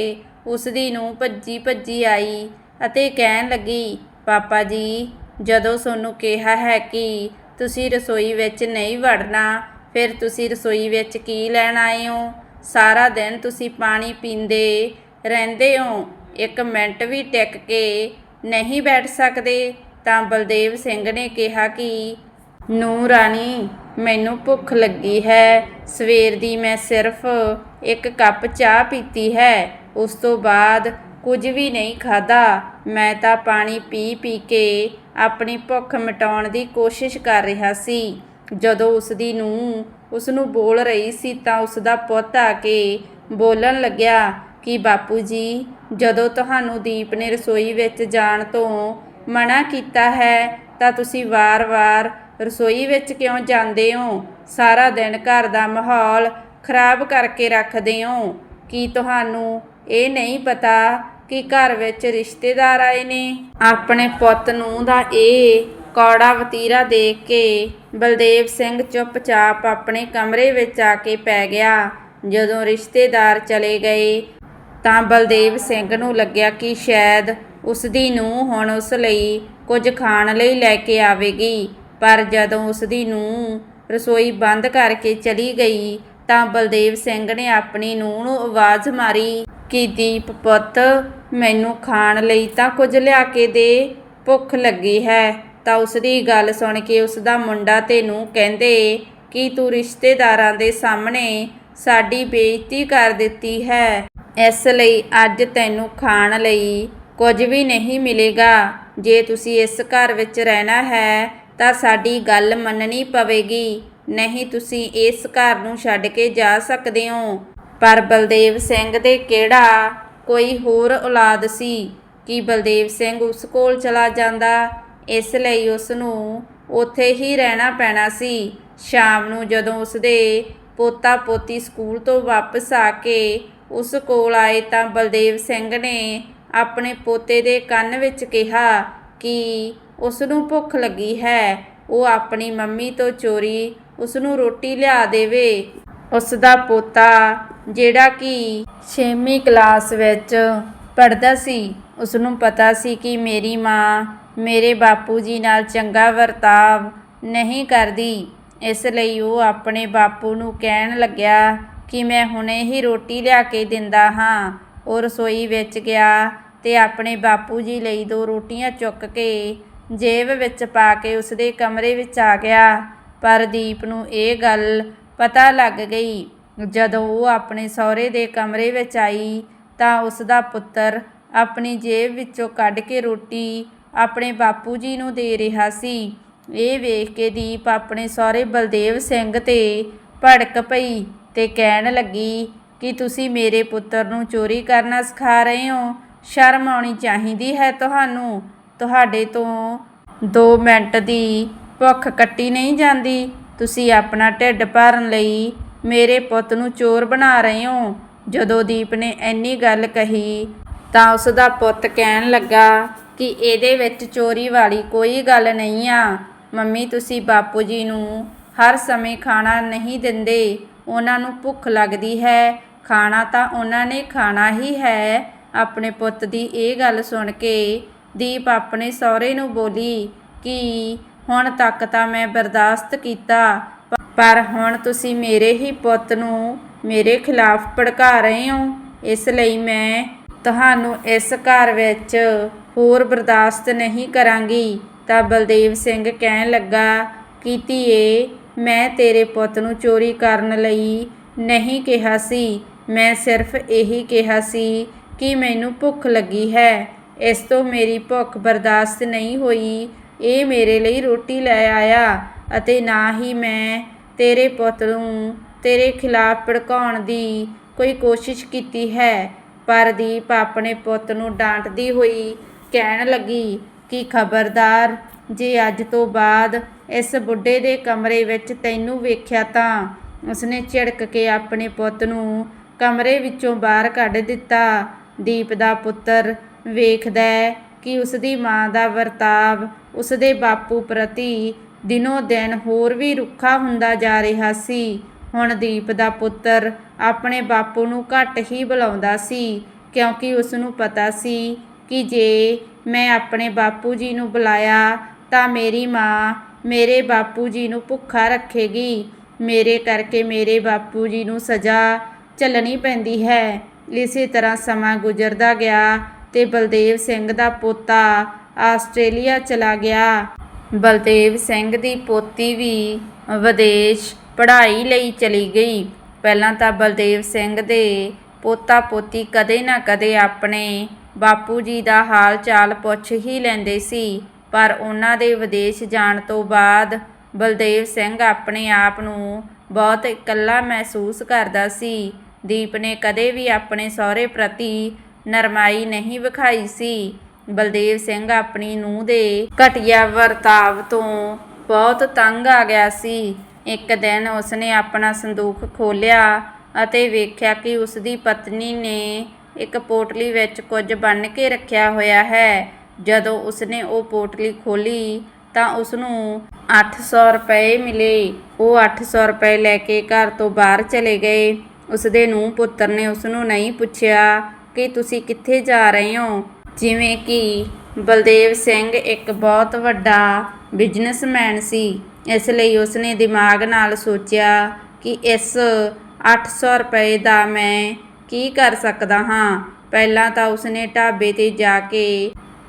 ਉਸ ਦੀ ਨੂੰ ਭੱਜੀ ਭੱਜੀ ਆਈ ਅਤੇ ਕਹਿਣ ਲੱਗੀ, ਪਾਪਾ ਜੀ, ਜਦੋਂ ਤੁਹਾਨੂੰ ਕਿਹਾ ਹੈ ਕਿ ਤੁਸੀਂ ਰਸੋਈ ਵਿੱਚ ਨਹੀਂ ਵੜਨਾ, ਫਿਰ ਤੁਸੀਂ ਰਸੋਈ ਵਿੱਚ ਕੀ ਲੈਣ ਆਏ ਹੋ? ਸਾਰਾ ਦਿਨ ਤੁਸੀਂ ਪਾਣੀ ਪੀਂਦੇ ਰਹਿੰਦੇ ਹੋ। ਇੱਕ ਮਿੰਟ ਵੀ ਟਿਕ ਕੇ ਨਹੀਂ ਬੈਠ ਸਕਦੇ। ਤਾਂ ਬਲਦੇਵ ਸਿੰਘ ਨੇ ਕਿਹਾ ਕਿ ਨੂੰ ਰਾਣੀ, ਮੈਨੂੰ ਭੁੱਖ ਲੱਗੀ ਹੈ। ਸਵੇਰ ਦੀ ਮੈਂ ਸਿਰਫ ਇੱਕ ਕੱਪ ਚਾਹ ਪੀਤੀ ਹੈ। ਉਸ ਤੋਂ ਬਾਅਦ ਕੁਝ ਵੀ ਨਹੀਂ ਖਾਦਾ ਮੈਂ ਤਾਂ ਪਾਣੀ ਪੀ ਪੀ ਕੇ ਆਪਣੀ ਭੁੱਖ ਮਿਟਾਉਣ ਦੀ ਕੋਸ਼ਿਸ਼ ਕਰ ਰਿਹਾ ਸੀ। ਜਦੋਂ ਉਸ ਦੀ ਨੂੰ ਉਸ ਨੂੰ ਬੋਲ ਰਹੀ ਸੀ ਤਾਂ ਉਸ ਦਾ ਪੁੱਤ ਆ ਕੇ ਬੋਲਣ ਲੱਗਿਆ ਕਿ, ਬਾਪੂ ਜੀ, ਜਦੋਂ ਤੁਹਾਨੂੰ ਦੀਪ ਨੇ ਰਸੋਈ ਵਿੱਚ ਜਾਣ ਤੋਂ ਮਨਾ ਕੀਤਾ ਹੈ, ਤਾਂ ਤੁਸੀਂ ਵਾਰ-ਵਾਰ ਰਸੋਈ ਵਿੱਚ ਕਿਉਂ ਜਾਂਦੇ ਹੋ? ਸਾਰਾ ਦਿਨ ਘਰ ਦਾ ਮਾਹੌਲ ਖਰਾਬ ਕਰਕੇ ਰੱਖਦੇ ਹੋ। ਕੀ ਤੁਹਾਨੂੰ ਇਹ ਨਹੀਂ ਪਤਾ ਕਿ ਘਰ ਵਿੱਚ ਰਿਸ਼ਤੇਦਾਰ ਆਏ ਨੇ। ਆਪਣੇ ਪੁੱਤ ਨੂੰ ਦਾ ਇਹ ਕੌੜਾ ਵਤੀਰਾ ਦੇਖ ਕੇ ਬਲਦੇਵ ਸਿੰਘ ਚੁੱਪਚਾਪ ਆਪਣੇ ਕਮਰੇ ਵਿੱਚ ਆ ਕੇ ਪੈ ਗਿਆ। ਜਦੋਂ ਰਿਸ਼ਤੇਦਾਰ ਚਲੇ ਗਏ ਤਾਂ ਬਲਦੇਵ ਸਿੰਘ ਨੂੰ ਲੱਗਿਆ ਕਿ ਸ਼ਾਇਦ ਉਸ ਦੀ ਨੂੰਹ ਹੁਣ ਉਸ ਲਈ ਕੁਝ ਖਾਣ ਲਈ ਲੈ ਕੇ ਆਵੇਗੀ। ਪਰ ਜਦੋਂ ਉਸ ਦੀ ਨੂੰਹ ਰਸੋਈ ਬੰਦ ਕਰਕੇ ਚਲੀ ਗਈ ਤਾਂ ਬਲਦੇਵ ਸਿੰਘ ਨੇ ਆਪਣੀ ਨੂੰਹ ਨੂੰ ਆਵਾਜ਼ ਮਾਰੀ। ਕਿ ਦੀਪ ਪੁੱਤ, ਮੈਨੂੰ ਖਾਣ ਲਈ ਤਾਂ ਕੁਝ ਲਿਆ ਕੇ ਦੇ। ਭੁੱਖ ਲੱਗੀ ਹੈ। ਤਾਂ ਉਸ ਦੀ ਗੱਲ ਸੁਣ ਕੇ ਉਸ ਦਾ ਮੁੰਡਾ ਤੇ ਨੂੰ ਕਹਿੰਦੇ, ਕਿ ਤੂੰ ਰਿਸ਼ਤੇਦਾਰਾਂ ਦੇ ਸਾਹਮਣੇ ਸਾਡੀ ਬੇਇੱਜ਼ਤੀ ਕਰ ਦਿੱਤੀ ਹੈ? ਇਸ ਲਈ ਅੱਜ ਤੈਨੂੰ ਖਾਣ ਲਈ ਕੁਝ ਵੀ ਨਹੀਂ ਮਿਲੇਗਾ। ਜੇ ਤੁਸੀਂ ਇਸ ਘਰ ਵਿੱਚ ਰਹਿਣਾ ਹੈ, ਤਾਂ ਸਾਡੀ ਗੱਲ ਮੰਨਣੀ ਪਵੇਗੀ। ਨਹੀਂ ਤੁਸੀਂ ਇਸ ਘਰ ਨੂੰ ਛੱਡ ਕੇ ਜਾ ਸਕਦੇ ਹੋ। ਪਰ ਬਲਦੇਵ ਸਿੰਘ ਦੇ ਕਿਹੜਾ ਕੋਈ ਹੋਰ ਔਲਾਦ ਸੀ? ਕਿ ਬਲਦੇਵ ਸਿੰਘ ਉਸ ਕੋਲ ਚਲਾ ਜਾਂਦਾ? ਇਸ ਲਈ ਉਸ ਨੂੰ ਉੱਥੇ ਹੀ ਰਹਿਣਾ ਪੈਣਾ ਸੀ। ਸ਼ਾਮ ਨੂੰ ਜਦੋਂ ਉਸ ਦੇ ਪੋਤਾ ਪੋਤੀ ਸਕੂਲ ਤੋਂ ਵਾਪਸ ਆ ਕੇ ਉਸ ਕੋਲ ਆਏ ਤਾਂ ਬਲਦੇਵ ਸਿੰਘ ਨੇ ਆਪਣੇ ਪੋਤੇ ਦੇ ਕੰਨ ਵਿੱਚ ਕਿਹਾ, ਕਿ ਉਸ ਨੂੰ ਭੁੱਖ ਲੱਗੀ ਹੈ? ਉਹ ਆਪਣੀ ਮੰਮੀ ਤੋਂ ਚੋਰੀ ਉਸ ਨੂੰ ਰੋਟੀ ਲਿਆ ਦੇਵੇ। ਉਸ ਦਾ ਪੋਤਾ, ਜਿਹੜਾ ਕਿ 6ਵੀਂ ਕਲਾਸ ਵਿੱਚ ਪੜ੍ਹਦਾ ਸੀ ਉਸ ਨੂੰ ਪਤਾ ਸੀ ਕਿ ਮੇਰੀ ਮਾਂ ਮੇਰੇ ਬਾਪੂ ਜੀ ਨਾਲ ਚੰਗਾ ਵਰਤਾਵ ਨਹੀਂ ਕਰਦੀ। ਇਸ ਲਈ ਉਹ ਆਪਣੇ ਬਾਪੂ ਨੂੰ ਕਹਿਣ ਲੱਗਿਆ ਕਿ ਮੈਂ ਹੁਣੇ ਹੀ ਰੋਟੀ ਲਿਆ ਕੇ ਦਿੰਦਾ ਹਾਂ। ਉਹ ਰਸੋਈ ਵਿੱਚ ਗਿਆ ਤੇ ਆਪਣੇ ਬਾਪੂ ਜੀ ਲਈ ਦੋ ਰੋਟੀਆਂ ਚੁੱਕ ਕੇ ਜੇਬ ਵਿੱਚ ਪਾ ਕੇ ਉਸਦੇ ਕਮਰੇ ਵਿੱਚ ਆ ਗਿਆ। ਪਰ ਦੀਪ ਨੂੰ ਇਹ ਗੱਲ ਪਤਾ ਲੱਗ ਗਈ। ਜਦੋਂ ਉਹ ਆਪਣੇ ਸਹੁਰੇ ਦੇ ਕਮਰੇ ਵਿੱਚ ਆਈ ਤਾਂ ਉਸ ਦਾ ਪੁੱਤਰ ਆਪਣੀ ਜੇਬ ਵਿੱਚੋਂ ਕੱਢ ਕੇ ਰੋਟੀ ਆਪਣੇ ਬਾਪੂ ਜੀ ਨੂੰ ਦੇ ਰਿਹਾ ਸੀ। ਇਹ ਵੇਖ ਕੇ ਦੀਪ ਆਪਣੇ ਸਹੁਰੇ ਬਲਦੇਵ ਸਿੰਘ ਤੇ ਭੜਕ ਪਈ ਤੇ ਕਹਿਣ ਲੱਗੀ ਕਿ ਤੁਸੀਂ ਮੇਰੇ ਪੁੱਤਰ ਨੂੰ ਚੋਰੀ ਕਰਨਾ ਸਿਖਾ ਰਹੇ ਹੋ। ਸ਼ਰਮ ਆਉਣੀ ਚਾਹੀਦੀ ਹੈ ਤੁਹਾਨੂੰ। ਤੁਹਾਡੇ ਤੋਂ 2 ਮਿੰਟ ਦੀ ਭੁੱਖ ਕੱਟੀ ਨਹੀਂ ਜਾਂਦੀ। ਤੁਸੀਂ ਆਪਣਾ ਢਿੱਡ ਭਰਨ ਲਈ ਮੇਰੇ ਪੁੱਤ ਨੂੰ ਚੋਰ ਬਣਾ ਰਹੇ ਹੋ। ਜਦੋਂ ਦੀਪ ਨੇ ਇੰਨੀ ਗੱਲ ਕਹੀ, ਤਾਂ ਉਸ ਦਾ ਪੁੱਤ ਕਹਿਣ ਲੱਗਾ ਕਿ ਇਹਦੇ ਵਿੱਚ ਚੋਰੀ ਵਾਲੀ ਕੋਈ ਗੱਲ ਨਹੀਂ ਆ। ਮੰਮੀ, ਤੁਸੀਂ ਬਾਪੂ ਜੀ ਨੂੰ ਹਰ ਸਮੇਂ ਖਾਣਾ ਨਹੀਂ ਦਿੰਦੇ। ਉਹਨਾਂ ਨੂੰ ਭੁੱਖ ਲੱਗਦੀ ਹੈ। ਖਾਣਾ ਤਾਂ ਉਹਨਾਂ ਨੇ ਖਾਣਾ ਹੀ ਹੈ। ਆਪਣੇ ਪੁੱਤ ਦੀ ਇਹ ਗੱਲ ਸੁਣ ਕੇ ਦੀਪ ਆਪਣੇ ਸਹੁਰੇ ਨੂੰ ਬੋਲੀ ਕਿ ਹੁਣ ਤੱਕ ਤਾਂ ਮੈਂ ਬਰਦਾਸ਼ਤ ਕੀਤਾ। ਪਰ ਹੁਣ ਤੁਸੀਂ ਮੇਰੇ ਹੀ ਪੁੱਤ ਨੂੰ ਮੇਰੇ ਖਿਲਾਫ ਭੜਕਾ ਰਹੇ ਹੋ। ਇਸ ਲਈ ਮੈਂ ਤੁਹਾਨੂੰ ਇਸ ਘਰ ਵਿੱਚ ਹੋਰ ਬਰਦਾਸ਼ਤ ਨਹੀਂ ਕਰਾਂਗੀ। ਤਾਂ ਬਲਦੇਵ ਸਿੰਘ ਕਹਿਣ ਲੱਗਾ, ਕਿ ਧੀਏ, ਮੈਂ ਤੇਰੇ ਪੁੱਤ ਨੂੰ ਚੋਰੀ ਕਰਨ ਲਈ ਨਹੀਂ ਕਿਹਾ ਸੀ। ਮੈਂ ਸਿਰਫ ਇਹੀ ਕਿਹਾ ਸੀ ਕਿ ਮੈਨੂੰ ਭੁੱਖ ਲੱਗੀ ਹੈ। ਇਸ ਤੋਂ ਮੇਰੀ ਭੁੱਖ ਬਰਦਾਸ਼ਤ ਨਹੀਂ ਹੋਈ। ਇਹ ਮੇਰੇ ਲਈ ਰੋਟੀ ਲੈ ਆਇਆ ਅਤੇ ਨਾ ਹੀ ਮੈਂ ਤੇਰੇ ਪੁੱਤ ਨੂੰ ਤੇਰੇ ਖਿਲਾਫ ਭੜਕਾਉਣ ਦੀ ਕੋਈ ਕੋਸ਼ਿਸ਼ ਕੀਤੀ ਹੈ। ਪਰ ਦੀਪ ਆਪਣੇ ਪੁੱਤ ਨੂੰ ਡਾਂਟਦੀ ਹੋਈ ਕਹਿਣ ਲੱਗੀ ਕਿ ਖਬਰਦਾਰ, ਜੇ ਅੱਜ ਤੋਂ ਬਾਅਦ ਇਸ ਬੁੱਢੇ ਦੇ ਕਮਰੇ ਵਿੱਚ ਤੈਨੂੰ ਵੇਖਿਆ ਤਾਂ ਉਸਨੇ ਝਿੜਕ ਕੇ ਆਪਣੇ ਪੁੱਤ ਨੂੰ ਕਮਰੇ ਵਿੱਚੋਂ ਬਾਹਰ ਕੱਢ ਦਿੱਤਾ। ਦੀਪ ਦਾ ਪੁੱਤਰ ਵੇਖਦਾ ਕਿ ਉਸ ਦੀ ਮਾਂ ਦਾ ਵਰਤਾਵ ਉਸ ਦੇ ਬਾਪੂ ਪ੍ਰਤੀ ਦਿਨੋ ਦਿਨ ਹੋਰ ਵੀ ਰੁੱਖਾ ਹੁੰਦਾ ਜਾ ਰਿਹਾ ਸੀ। ਹੁਣ ਦੀਪ ਦਾ ਪੁੱਤਰ ਆਪਣੇ ਬਾਪੂ ਨੂੰ ਘੱਟ ਹੀ ਬੁਲਾਉਂਦਾ ਸੀ, ਕਿਉਂਕਿ ਉਸ ਨੂੰ ਪਤਾ ਸੀ ਕਿ ਜੇ ਮੈਂ ਆਪਣੇ ਬਾਪੂ ਜੀ ਨੂੰ ਬੁਲਾਇਆ ਤਾਂ ਮੇਰੀ ਮਾਂ ਮੇਰੇ ਬਾਪੂ ਜੀ ਨੂੰ ਭੁੱਖਾ ਰੱਖੇਗੀ। ਮੇਰੇ ਕਰਕੇ ਮੇਰੇ ਬਾਪੂ ਜੀ ਨੂੰ ਸਜ਼ਾ ਝੱਲਣੀ ਪੈਂਦੀ ਹੈ। ਇਸੇ ਤਰ੍ਹਾਂ ਸਮਾਂ ਗੁਜ਼ਰਦਾ ਗਿਆ ਤੇ ਬਲਦੇਵ ਸਿੰਘ ਦਾ ਪੋਤਾ ਆਸਟ੍ਰੇਲੀਆ ਚਲਾ ਗਿਆ। ਬਲਦੇਵ ਸਿੰਘ ਦੀ ਪੋਤੀ ਵੀ ਵਿਦੇਸ਼ ਪੜ੍ਹਾਈ ਲਈ ਚਲੀ ਗਈ। ਪਹਿਲਾਂ ਤਾਂ ਬਲਦੇਵ ਸਿੰਘ ਦੇ ਪੋਤਾ ਪੋਤੀ ਕਦੇ ਨਾ ਕਦੇ ਆਪਣੇ ਬਾਪੂ ਜੀ ਦਾ ਹਾਲ ਚਾਲ ਪੁੱਛ ਹੀ ਲੈਂਦੇ ਸੀ। ਪਰ ਉਹਨਾਂ ਦੇ ਵਿਦੇਸ਼ ਜਾਣ ਤੋਂ ਬਾਅਦ ਬਲਦੇਵ ਸਿੰਘ ਆਪਣੇ ਆਪ ਨੂੰ ਬਹੁਤ ਇਕੱਲਾ ਮਹਿਸੂਸ ਕਰਦਾ ਸੀ। ਦੀਪ ਨੇ ਕਦੇ ਵੀ ਆਪਣੇ ਸਹੁਰੇ ਪ੍ਰਤੀ ਨਰਮਾਈ ਨਹੀਂ ਵਿਖਾਈ ਸੀ। ਬਲਦੇਵ ਸਿੰਘ ਆਪਣੀ ਨੂੰਹ ਦੇ ਘਟੀਆ ਵਰਤਾਵ ਤੋਂ ਬਹੁਤ ਤੰਗ ਆ ਗਿਆ ਸੀ। ਇੱਕ ਦਿਨ ਉਸਨੇ ਆਪਣਾ ਸੰਦੂਕ ਖੋਲ੍ਹਿਆ ਅਤੇ ਵੇਖਿਆ ਕਿ ਉਸ ਦੀ ਪਤਨੀ ਨੇ ਇੱਕ ਪੋਟਲੀ ਵਿੱਚ ਕੁਝ ਬੰਨ੍ਹ ਕੇ ਰੱਖਿਆ ਹੋਇਆ ਹੈ। ਜਦੋਂ ਉਸਨੇ ਉਹ ਪੋਟਲੀ ਖੋਲੀ ਤਾਂ ਉਸ ਨੂੰ 800 ਰੁਪਏ ਮਿਲੇ। ਉਹ 800 ਰੁਪਏ ਲੈ ਕੇ ਘਰ ਤੋਂ ਬਾਹਰ ਚਲੇ ਗਏ। ਉਸਦੇ ਨੂੰ ਪੁੱਤਰ ਨੇ ਉਸ ਨੂੰ ਨਹੀਂ ਪੁੱਛਿਆ ਕਿ ਤੁਸੀਂ ਕਿੱਥੇ ਜਾ ਰਹੇ ਹੋ? ਜਿਵੇਂ ਕਿ ਬਲਦੇਵ ਸਿੰਘ ਇੱਕ ਬਹੁਤ ਵੱਡਾ ਬਿਜ਼ਨਸਮੈਨ ਸੀ, ਇਸ ਲਈ ਉਸਨੇ ਦਿਮਾਗ ਨਾਲ ਸੋਚਿਆ ਕਿ ਇਸ 800 ਰੁਪਏ ਦਾ ਮੈਂ ਕੀ ਕਰ ਸਕਦਾ ਹਾਂ। ਪਹਿਲਾਂ ਤਾਂ ਉਸਨੇ ਢਾਬੇ ਤੇ ਜਾ ਕੇ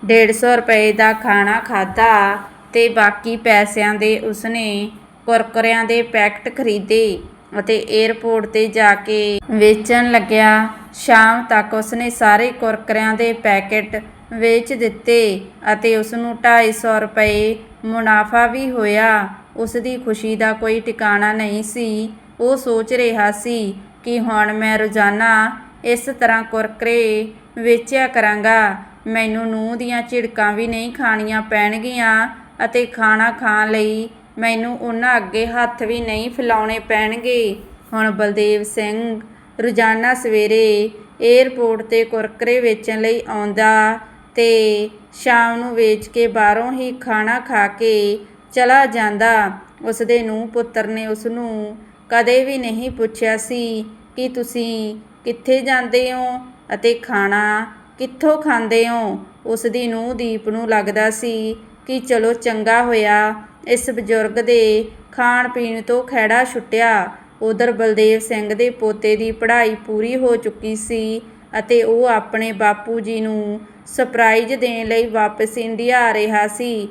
150 ਰੁਪਏ ਦਾ ਖਾਣਾ ਖਾਧਾ ਤੇ ਬਾਕੀ ਪੈਸਿਆਂ ਦੇ ਉਸਨੇ ਕੁਰਕੁਰਿਆਂ ਦੇ ਪੈਕਟ ਖਰੀਦੇ। ਅਤੇ 에ਅਰਪੋਰਟ ਤੇ ਜਾ ਕੇ ਵੇਚਣ ਲੱਗਿਆ। ਸ਼ਾਮ ਤੱਕ ਉਸਨੇ ਸਾਰੇ ਕੁਰਕਰਿਆਂ ਦੇ ਪੈਕੇਟ ਵੇਚ ਦਿੱਤੇ ਅਤੇ ਉਸ ਨੂੰ 250 ਰੁਪਏ ਮੁਨਾਫਾ ਵੀ ਹੋਇਆ। ਉਸ ਦੀ ਖੁਸ਼ੀ ਦਾ ਕੋਈ ਟਿਕਾਣਾ ਨਹੀਂ ਸੀ। ਉਹ ਸੋਚ ਰਿਹਾ ਸੀ ਕਿ ਹੁਣ ਮੈਂ ਰੋਜ਼ਾਨਾ ਇਸ ਤਰ੍ਹਾਂ ਕੁਰਕਰੇ ਵੇਚਿਆ ਕਰਾਂਗਾ। ਮੈਨੂੰ ਨੂੰਹ ਦੀਆਂ ਝਿੜਕਾਂ ਵੀ ਨਹੀਂ ਖਾਣੀਆਂ ਪੈਣਗੀਆਂ ਅਤੇ ਖਾਣਾ ਖਾਣ ਲਈ ਮੈਨੂੰ ਉਹਨਾਂ ਅੱਗੇ ਹੱਥ ਵੀ ਨਹੀਂ ਫੈਲਾਉਣੇ ਪੈਣਗੇ। ਹੁਣ ਬਲਦੇਵ ਸਿੰਘ ਰੋਜ਼ਾਨਾ ਸਵੇਰੇ 에ਅਰਪੋਰਟ ਤੇ ਕੁਰਕਰੇ ਵੇਚਣ ਲਈ ਆਉਂਦਾ ਤੇ ਸ਼ਾਮ ਨੂੰ ਵੇਚ ਕੇ ਬਾਹਰੋਂ ਹੀ ਖਾਣਾ ਖਾ ਕੇ ਚਲਾ ਜਾਂਦਾ। ਉਸਦੇ ਨੂੰ ਪੁੱਤਰ ਨੇ ਉਸ ਨੂੰ ਕਦੇ ਵੀ ਨਹੀਂ ਪੁੱਛਿਆ ਸੀ ਕਿ ਤੁਸੀਂ ਕਿੱਥੇ ਜਾਂਦੇ ਹੋ ਅਤੇ ਖਾਣਾ ਕਿੱਥੋਂ ਖਾਂਦੇ ਹੋ। ਉਸ ਦੀ ਨੂੰਹ ਦੀਪ ਨੂੰ ਲੱਗਦਾ ਸੀ ਕਿ ਚਲੋ ਚੰਗਾ ਹੋਇਆ। ਇਸ ਬਜ਼ੁਰਗ ਦੇ ਖਾਣ ਪੀਣ ਤੋਂ ਖਹਿੜਾ ਛੁੱਟਿਆ। ਉਧਰ ਬਲਦੇਵ ਸਿੰਘ ਦੇ ਪੋਤੇ ਦੀ ਪੜ੍ਹਾਈ ਪੂਰੀ ਹੋ ਚੁੱਕੀ ਸੀ ਅਤੇ ਉਹ ਆਪਣੇ ਬਾਪੂ ਜੀ ਨੂੰ ਸਰਪ੍ਰਾਈਜ਼ ਦੇਣ ਲਈ ਵਾਪਸ ਇੰਡੀਆ ਆ ਰਿਹਾ ਸੀ।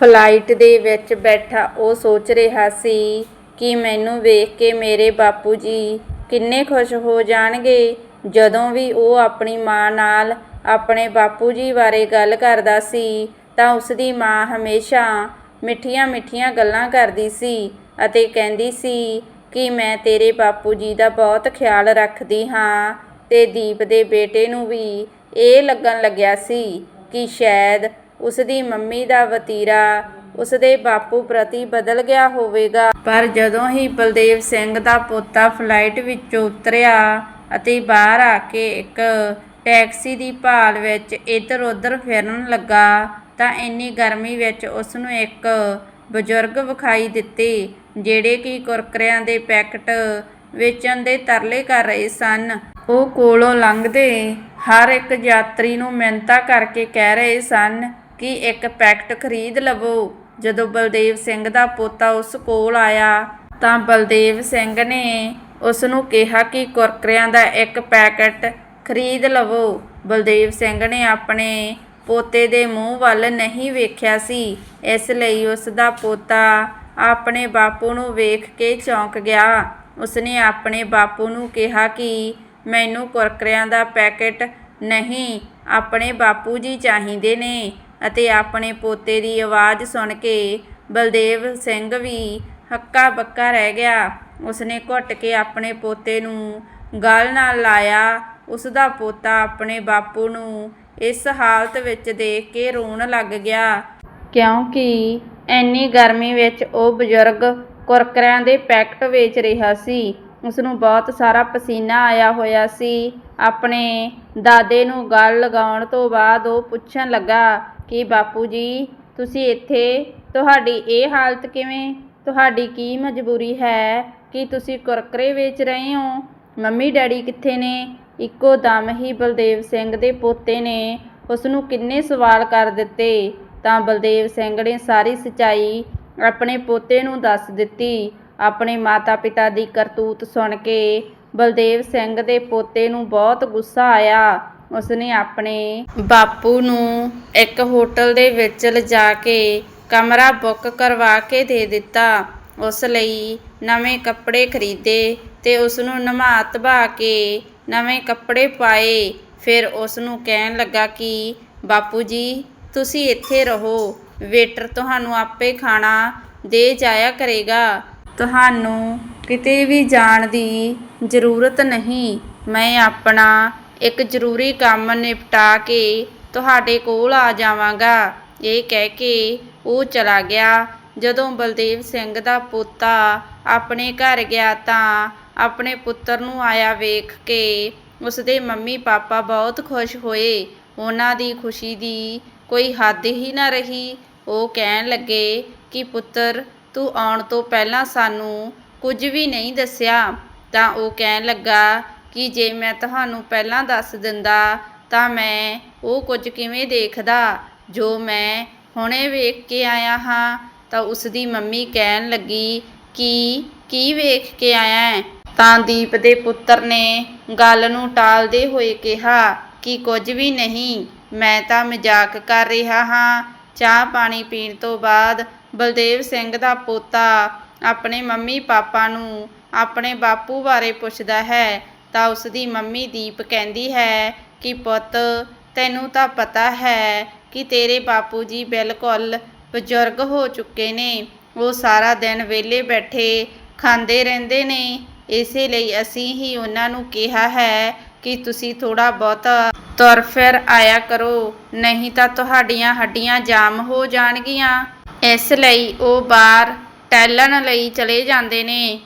ਫਲਾਈਟ ਦੇ ਵਿੱਚ ਬੈਠਾ ਉਹ ਸੋਚ ਰਿਹਾ ਸੀ ਕਿ ਮੈਨੂੰ ਵੇਖ ਕੇ ਮੇਰੇ ਬਾਪੂ ਜੀ ਕਿੰਨੇ ਖੁਸ਼ ਹੋ ਜਾਣਗੇ ਜਦੋਂ ਵੀ ਉਹ ਆਪਣੀ ਮਾਂ ਨਾਲ ਆਪਣੇ ਬਾਪੂ ਜੀ ਬਾਰੇ ਗੱਲ ਕਰਦਾ ਸੀ ਤਾਂ ਉਸ ਦੀ ਮਾਂ ਹਮੇਸ਼ਾ ਮਿੱਠੀਆਂ-ਮਿੱਠੀਆਂ ਗੱਲਾਂ ਕਰਦੀ ਸੀ ਅਤੇ ਕਹਿੰਦੀ ਸੀ ਕਿ ਮੈਂ ਤੇਰੇ ਬਾਪੂ ਜੀ ਦਾ ਬਹੁਤ ਖਿਆਲ ਰੱਖਦੀ ਹਾਂ ਤੇ ਦੀਪ ਦੇ ਬੇਟੇ ਨੂੰ ਵੀ ਇਹ ਲੱਗਣ ਲੱਗਿਆ ਸੀ ਕਿ ਸ਼ਾਇਦ ਉਸ ਦੀ ਮੰਮੀ ਦਾ ਵਤੀਰਾ ਉਸ ਦੇ ਬਾਪੂ ਪ੍ਰਤੀ ਬਦਲ ਗਿਆ ਹੋਵੇਗਾ। ਪਰ ਜਦੋਂ ਹੀ ਬਲਦੇਵ ਸਿੰਘ ਦਾ ਪੋਤਾ ਫਲਾਈਟ ਵਿੱਚੋਂ ਉਤਰਿਆ ਅਤੇ ਬਾਹਰ ਆ ਕੇ ਇੱਕ ਟੈਕਸੀ ਦੀ ਭਾਲ ਵਿੱਚ ਇੱਧਰ ਉੱਧਰ ਫਿਰਨ ਲੱਗਾ ਤਾਂ ਇੰਨੀ ਗਰਮੀ ਵਿੱਚ ਉਸ ਨੂੰ ਇੱਕ ਬਜ਼ੁਰਗ ਵਿਖਾਈ ਦਿੱਤੇ, ਜਿਹੜੇ ਕਿ ਕੁਰਕਰਿਆਂ ਦੇ ਪੈਕਟ ਵੇਚਣ ਦੇ ਤਰਲੇ ਕਰ ਰਹੇ ਸਨ। ਉਹ ਕੋਲੋਂ ਲੰਘਦੇ ਹਰ ਇੱਕ ਯਾਤਰੀ ਨੂੰ ਮਿਹਨਤਾਂ ਕਰਕੇ ਕਹਿ ਰਹੇ ਸਨ ਕਿ ਇੱਕ ਪੈਕਟ ਖਰੀਦ ਲਵੋ। ਜਦੋਂ ਬਲਦੇਵ ਸਿੰਘ ਦਾ ਪੋਤਾ ਉਸ ਕੋਲ ਆਇਆ, ਤਾਂ ਬਲਦੇਵ ਸਿੰਘ ਨੇ ਉਸ ਨੂੰ ਕਿਹਾ ਕਿ ਕੁਰਕਰਿਆਂ ਦਾ ਇੱਕ ਪੈਕਟ ਖਰੀਦ ਲਵੋ। ਬਲਦੇਵ ਸਿੰਘ ਨੇ ਆਪਣੇ ਪੋਤੇ ਦੇ ਮੂੰਹ ਵੱਲ ਨਹੀਂ ਵੇਖਿਆ ਸੀ। ਇਸ ਲਈ ਉਸ ਦਾ ਪੋਤਾ ਆਪਣੇ ਬਾਪੂ ਨੂੰ ਵੇਖ ਕੇ ਚੌਂਕ ਗਿਆ। ਉਸਨੇ ਆਪਣੇ ਬਾਪੂ ਨੂੰ ਕਿਹਾ ਕਿ ਮੈਨੂੰ ਕੁਰਕਰਿਆਂ ਦਾ ਪੈਕਟ ਨਹੀਂ, ਆਪਣੇ ਬਾਪੂ ਜੀ ਚਾਹੀਦੇ ਨੇ। ਅਤੇ ਆਪਣੇ ਪੋਤੇ ਦੀ ਆਵਾਜ਼ ਸੁਣ ਕੇ ਬਲਦੇਵ ਸਿੰਘ ਵੀ ਹੱਕਾ ਬੱਕਾ ਰਹਿ ਗਿਆ। ਉਸਨੇ ਘੁੱਟ ਕੇ ਆਪਣੇ ਪੋਤੇ ਨੂੰ ਗਲ ਨਾਲ ਲਾਇਆ। ਉਸ ਦਾ ਪੋਤਾ ਆਪਣੇ ਬਾਪੂ ਨੂੰ ਇਸ ਹਾਲਤ ਵਿੱਚ ਦੇਖ ਕੇ ਰੋਣ ਲੱਗ ਗਿਆ। ਕਿਉਂਕਿ ਇੰਨੀ ਗਰਮੀ ਵਿੱਚ ਉਹ ਬਜ਼ੁਰਗ ਕੁਰਕਰਿਆਂ ਦੇ ਪੈਕਟ ਵੇਚ ਰਿਹਾ ਸੀ। ਉਸ ਨੂੰ ਬਹੁਤ ਸਾਰਾ ਪਸੀਨਾ ਆਇਆ ਹੋਇਆ ਸੀ। ਆਪਣੇ ਦਾਦੇ ਨੂੰ ਗੱਲ ਲਗਾਉਣ ਤੋਂ ਬਾਅਦ ਉਹ ਪੁੱਛਣ ਲੱਗਾ ਕਿ, ਬਾਪੂ ਜੀ, ਤੁਸੀਂ ਇੱਥੇ, ਤੁਹਾਡੀ ਇਹ ਹਾਲਤ ਕਿਵੇਂ? ਤੁਹਾਡੀ ਕੀ ਮਜਬੂਰੀ ਹੈ ਕਿ ਤੁਸੀਂ ਕੁਰਕਰੇ ਵੇਚ ਰਹੇ ਹੋ? ਮੰਮੀ, ਡੈਡੀ ਕਿੱਥੇ ਨੇ? ਇੱਕੋ ਦਮ ਹੀ ਬਲਦੇਵ ਸਿੰਘ ਦੇ ਪੋਤੇ ਨੇ ਉਸ ਨੂੰ ਕਿੰਨੇ ਸਵਾਲ ਕਰ ਦਿੱਤੇ, ਤਾਂ ਬਲਦੇਵ ਸਿੰਘ ਨੇ ਸਾਰੀ ਸਚਾਈ ਆਪਣੇ ਪੋਤੇ ਨੂੰ ਦੱਸ ਦਿੱਤੀ। ਆਪਣੇ ਮਾਤਾ-ਪਿਤਾ ਦੀ ਕਰਤੂਤ ਸੁਣ ਕੇ ਬਲਦੇਵ ਸਿੰਘ ਦੇ ਪੋਤੇ ਨੂੰ ਬਹੁਤ ਗੁੱਸਾ ਆਇਆ। ਉਸਨੇ ਆਪਣੇ ਬਾਪੂ ਨੂੰ ਇੱਕ ਹੋਟਲ ਦੇ ਵਿੱਚ ਲਿਜਾ ਕੇ ਕਮਰਾ ਬੁੱਕ ਕਰਵਾ ਕੇ ਦੇ ਦਿੱਤਾ। ਉਸ ਲਈ ਨਵੇਂ ਕੱਪੜੇ ਖਰੀਦੇ ਤੇ ਉਸ ਨੂੰ ਨਮਾ ਧਵਾ ਕੇ ਨਵੇਂ ਕੱਪੜੇ ਪਾਏ। ਫਿਰ ਉਸ ਨੂੰ ਕਹਿਣ ਲੱਗਾ ਕਿ, ਬਾਪੂ ਜੀ, ਤੁਸੀਂ ਇੱਥੇ ਰਹੋ। ਵੇਟਰ ਤੁਹਾਨੂੰ ਆਪੇ ਖਾਣਾ ਦੇ ਜਾਇਆ ਕਰੇਗਾ। ਤੁਹਾਨੂੰ ਕਿਤੇ ਵੀ ਜਾਣ ਦੀ ਜ਼ਰੂਰਤ ਨਹੀਂ। ਮੈਂ ਆਪਣਾ ਇੱਕ ਜ਼ਰੂਰੀ ਕੰਮ ਨਿਪਟਾ ਕੇ ਤੁਹਾਡੇ ਕੋਲ ਆ ਜਾਵਾਂਗਾ। ਇਹ ਕਹਿ ਕੇ ਉਹ ਚਲਾ ਗਿਆ। ਜਦੋਂ ਬਲਦੇਵ ਸਿੰਘ ਦਾ ਪੋਤਾ ਆਪਣੇ ਘਰ ਗਿਆ ਤਾਂ ਆਪਣੇ ਪੁੱਤਰ ਨੂੰ ਆਇਆ ਵੇਖ ਕੇ ਉਸਦੇ ਮੰਮੀ ਪਾਪਾ ਬਹੁਤ ਖੁਸ਼ ਹੋਏ। ਉਹਨਾਂ ਦੀ ਖੁਸ਼ੀ ਦੀ ਕੋਈ ਹੱਦ ਹੀ ਨਾ ਰਹੀ। ਉਹ ਕਹਿਣ ਲੱਗੇ ਕਿ, ਪੁੱਤਰ, ਤੂੰ ਆਉਣ ਤੋਂ ਪਹਿਲਾਂ ਸਾਨੂੰ ਕੁਝ ਵੀ ਨਹੀਂ ਦੱਸਿਆ। ਤਾਂ ਉਹ ਕਹਿਣ ਲੱਗਾ ਕਿ, ਜੇ ਮੈਂ ਤੁਹਾਨੂੰ ਪਹਿਲਾਂ ਦੱਸ ਦਿੰਦਾ, ਤਾਂ ਮੈਂ ਉਹ ਕੁਝ ਕਿਵੇਂ ਦੇਖਦਾ? ਜੋ ਮੈਂ ਹੁਣੇ ਵੇਖ ਕੇ ਆਇਆ ਹਾਂ। ਤਾਂ ਉਸ ਦੀ ਮੰਮੀ ਕਹਿਣ ਲੱਗੀ ਕਿ, ਕੀ ਵੇਖ ਕੇ ਆਇਆ ਹੈ? ਤਾਂ ਦੀਪ ਦੇ ਪੁੱਤਰ ਨੇ ਗੱਲ ਨੂੰ ਟਾਲਦੇ ਹੋਏ ਕਿਹਾ, ਕਿ ਕੁਝ ਵੀ ਨਹੀਂ, ਮੈਂ ਤਾਂ ਮਜ਼ਾਕ ਕਰ ਰਿਹਾ ਹਾਂ। ਚਾਹ ਪਾਣੀ ਪੀਣ ਤੋਂ ਬਾਅਦ ਬਲਦੇਵ ਸਿੰਘ ਦਾ ਪੋਤਾ ਆਪਣੇ ਮੰਮੀ ਪਾਪਾ ਨੂੰ ਆਪਣੇ ਬਾਪੂ ਬਾਰੇ ਪੁੱਛਦਾ ਹੈ, ਤਾਂ ਉਸ ਦੀ ਮੰਮੀ ਦੀਪ ਕਹਿੰਦੀ ਹੈ ਕਿ, ਪੁੱਤ, ਤੈਨੂੰ ਤਾਂ ਪਤਾ ਹੈ ਕਿ ਤੇਰੇ ਬਾਪੂ ਜੀ ਬਿਲਕੁਲ ਬਜ਼ੁਰਗ ਹੋ ਚੁੱਕੇ ਨੇ। ਉਹ ਸਾਰਾ ਦਿਨ ਵਿਹਲੇ ਬੈਠੇ ਖਾਂਦੇ ਰਹਿੰਦੇ ਨੇ। ਇਸੇ ਲਈ ਅਸੀਂ ਹੀ ਉਹਨਾਂ ਨੂੰ ਕਿਹਾ ਹੈ ਕਿ ਤੁਸੀਂ ਥੋੜਾ ਬਹੁਤਾ ਤੁਰ ਫਿਰ ਆਇਆ ਕਰੋ, ਨਹੀਂ ਤਾਂ ਤੁਹਾਡੀਆਂ ਹੱਡੀਆਂ ਜਾਮ ਹੋ ਜਾਣਗੀਆਂ। ਇਸ ਲਈ ਉਹ ਬਾਹਰ ਟਹਿਲਣ ਲਈ ਚਲੇ ਜਾਂਦੇ ਨੇ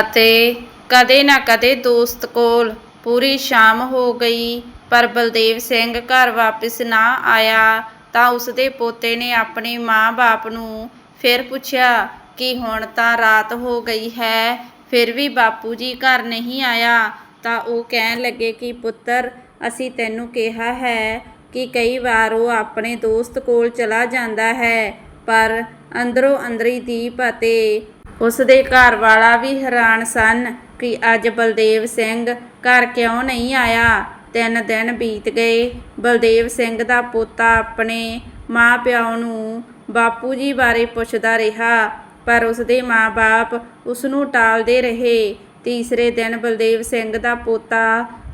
ਅਤੇ ਕਦੇ ਨਾ ਕਦੇ ਦੋਸਤ ਕੋਲ ਪੂਰੀ ਸ਼ਾਮ ਹੋ ਗਈ, ਪਰ ਬਲਦੇਵ ਸਿੰਘ ਘਰ ਵਾਪਸ ਨਾ ਆਇਆ ਤਾਂ ਉਸਦੇ ਪੋਤੇ ਨੇ ਆਪਣੇ ਮਾਂ-ਬਾਪ ਨੂੰ ਫਿਰ ਪੁੱਛਿਆ ਕਿ ਹੁਣ ਤਾਂ ਰਾਤ ਹੋ ਗਈ ਹੈ ਫਿਰ ਵੀ ਬਾਪੂ ਜੀ ਘਰ ਨਹੀਂ ਆਇਆ, ਤਾਂ ਉਹ ਕਹਿਣ ਲੱਗੇ ਕਿ, ਪੁੱਤਰ, ਅਸੀਂ ਤੈਨੂੰ ਕਿਹਾ ਹੈ ਕਿ ਕਈ ਵਾਰ ਉਹ ਆਪਣੇ ਦੋਸਤ ਕੋਲ ਚਲਾ ਜਾਂਦਾ ਹੈ, ਪਰ ਅੰਦਰੋਂ ਅੰਦਰੀ ਦੀਪ ਅਤੇ ਉਸ ਦੇ ਘਰ ਵਾਲਾ ਵੀ ਹੈਰਾਨ ਸਨ ਕਿ ਅੱਜ ਬਲਦੇਵ ਸਿੰਘ ਘਰ ਕਿਉਂ ਨਹੀਂ ਆਇਆ। ਤਿੰਨ ਦਿਨ ਬੀਤ ਗਏ, ਬਲਦੇਵ ਸਿੰਘ ਦਾ ਪੋਤਾ ਆਪਣੇ ਮਾਂ-ਪਿਓ ਨੂੰ ਬਾਪੂ ਜੀ ਬਾਰੇ ਪੁੱਛਦਾ ਰਿਹਾ। ਪਰ ਉਸ ਦੇ ਮਾਂ-ਬਾਪ ਉਸ ਨੂੰ ਟਾਲਦੇ ਰਹੇ। ਤੀਸਰੇ ਦਿਨ ਬਲਦੇਵ ਸਿੰਘ ਦਾ ਪੋਤਾ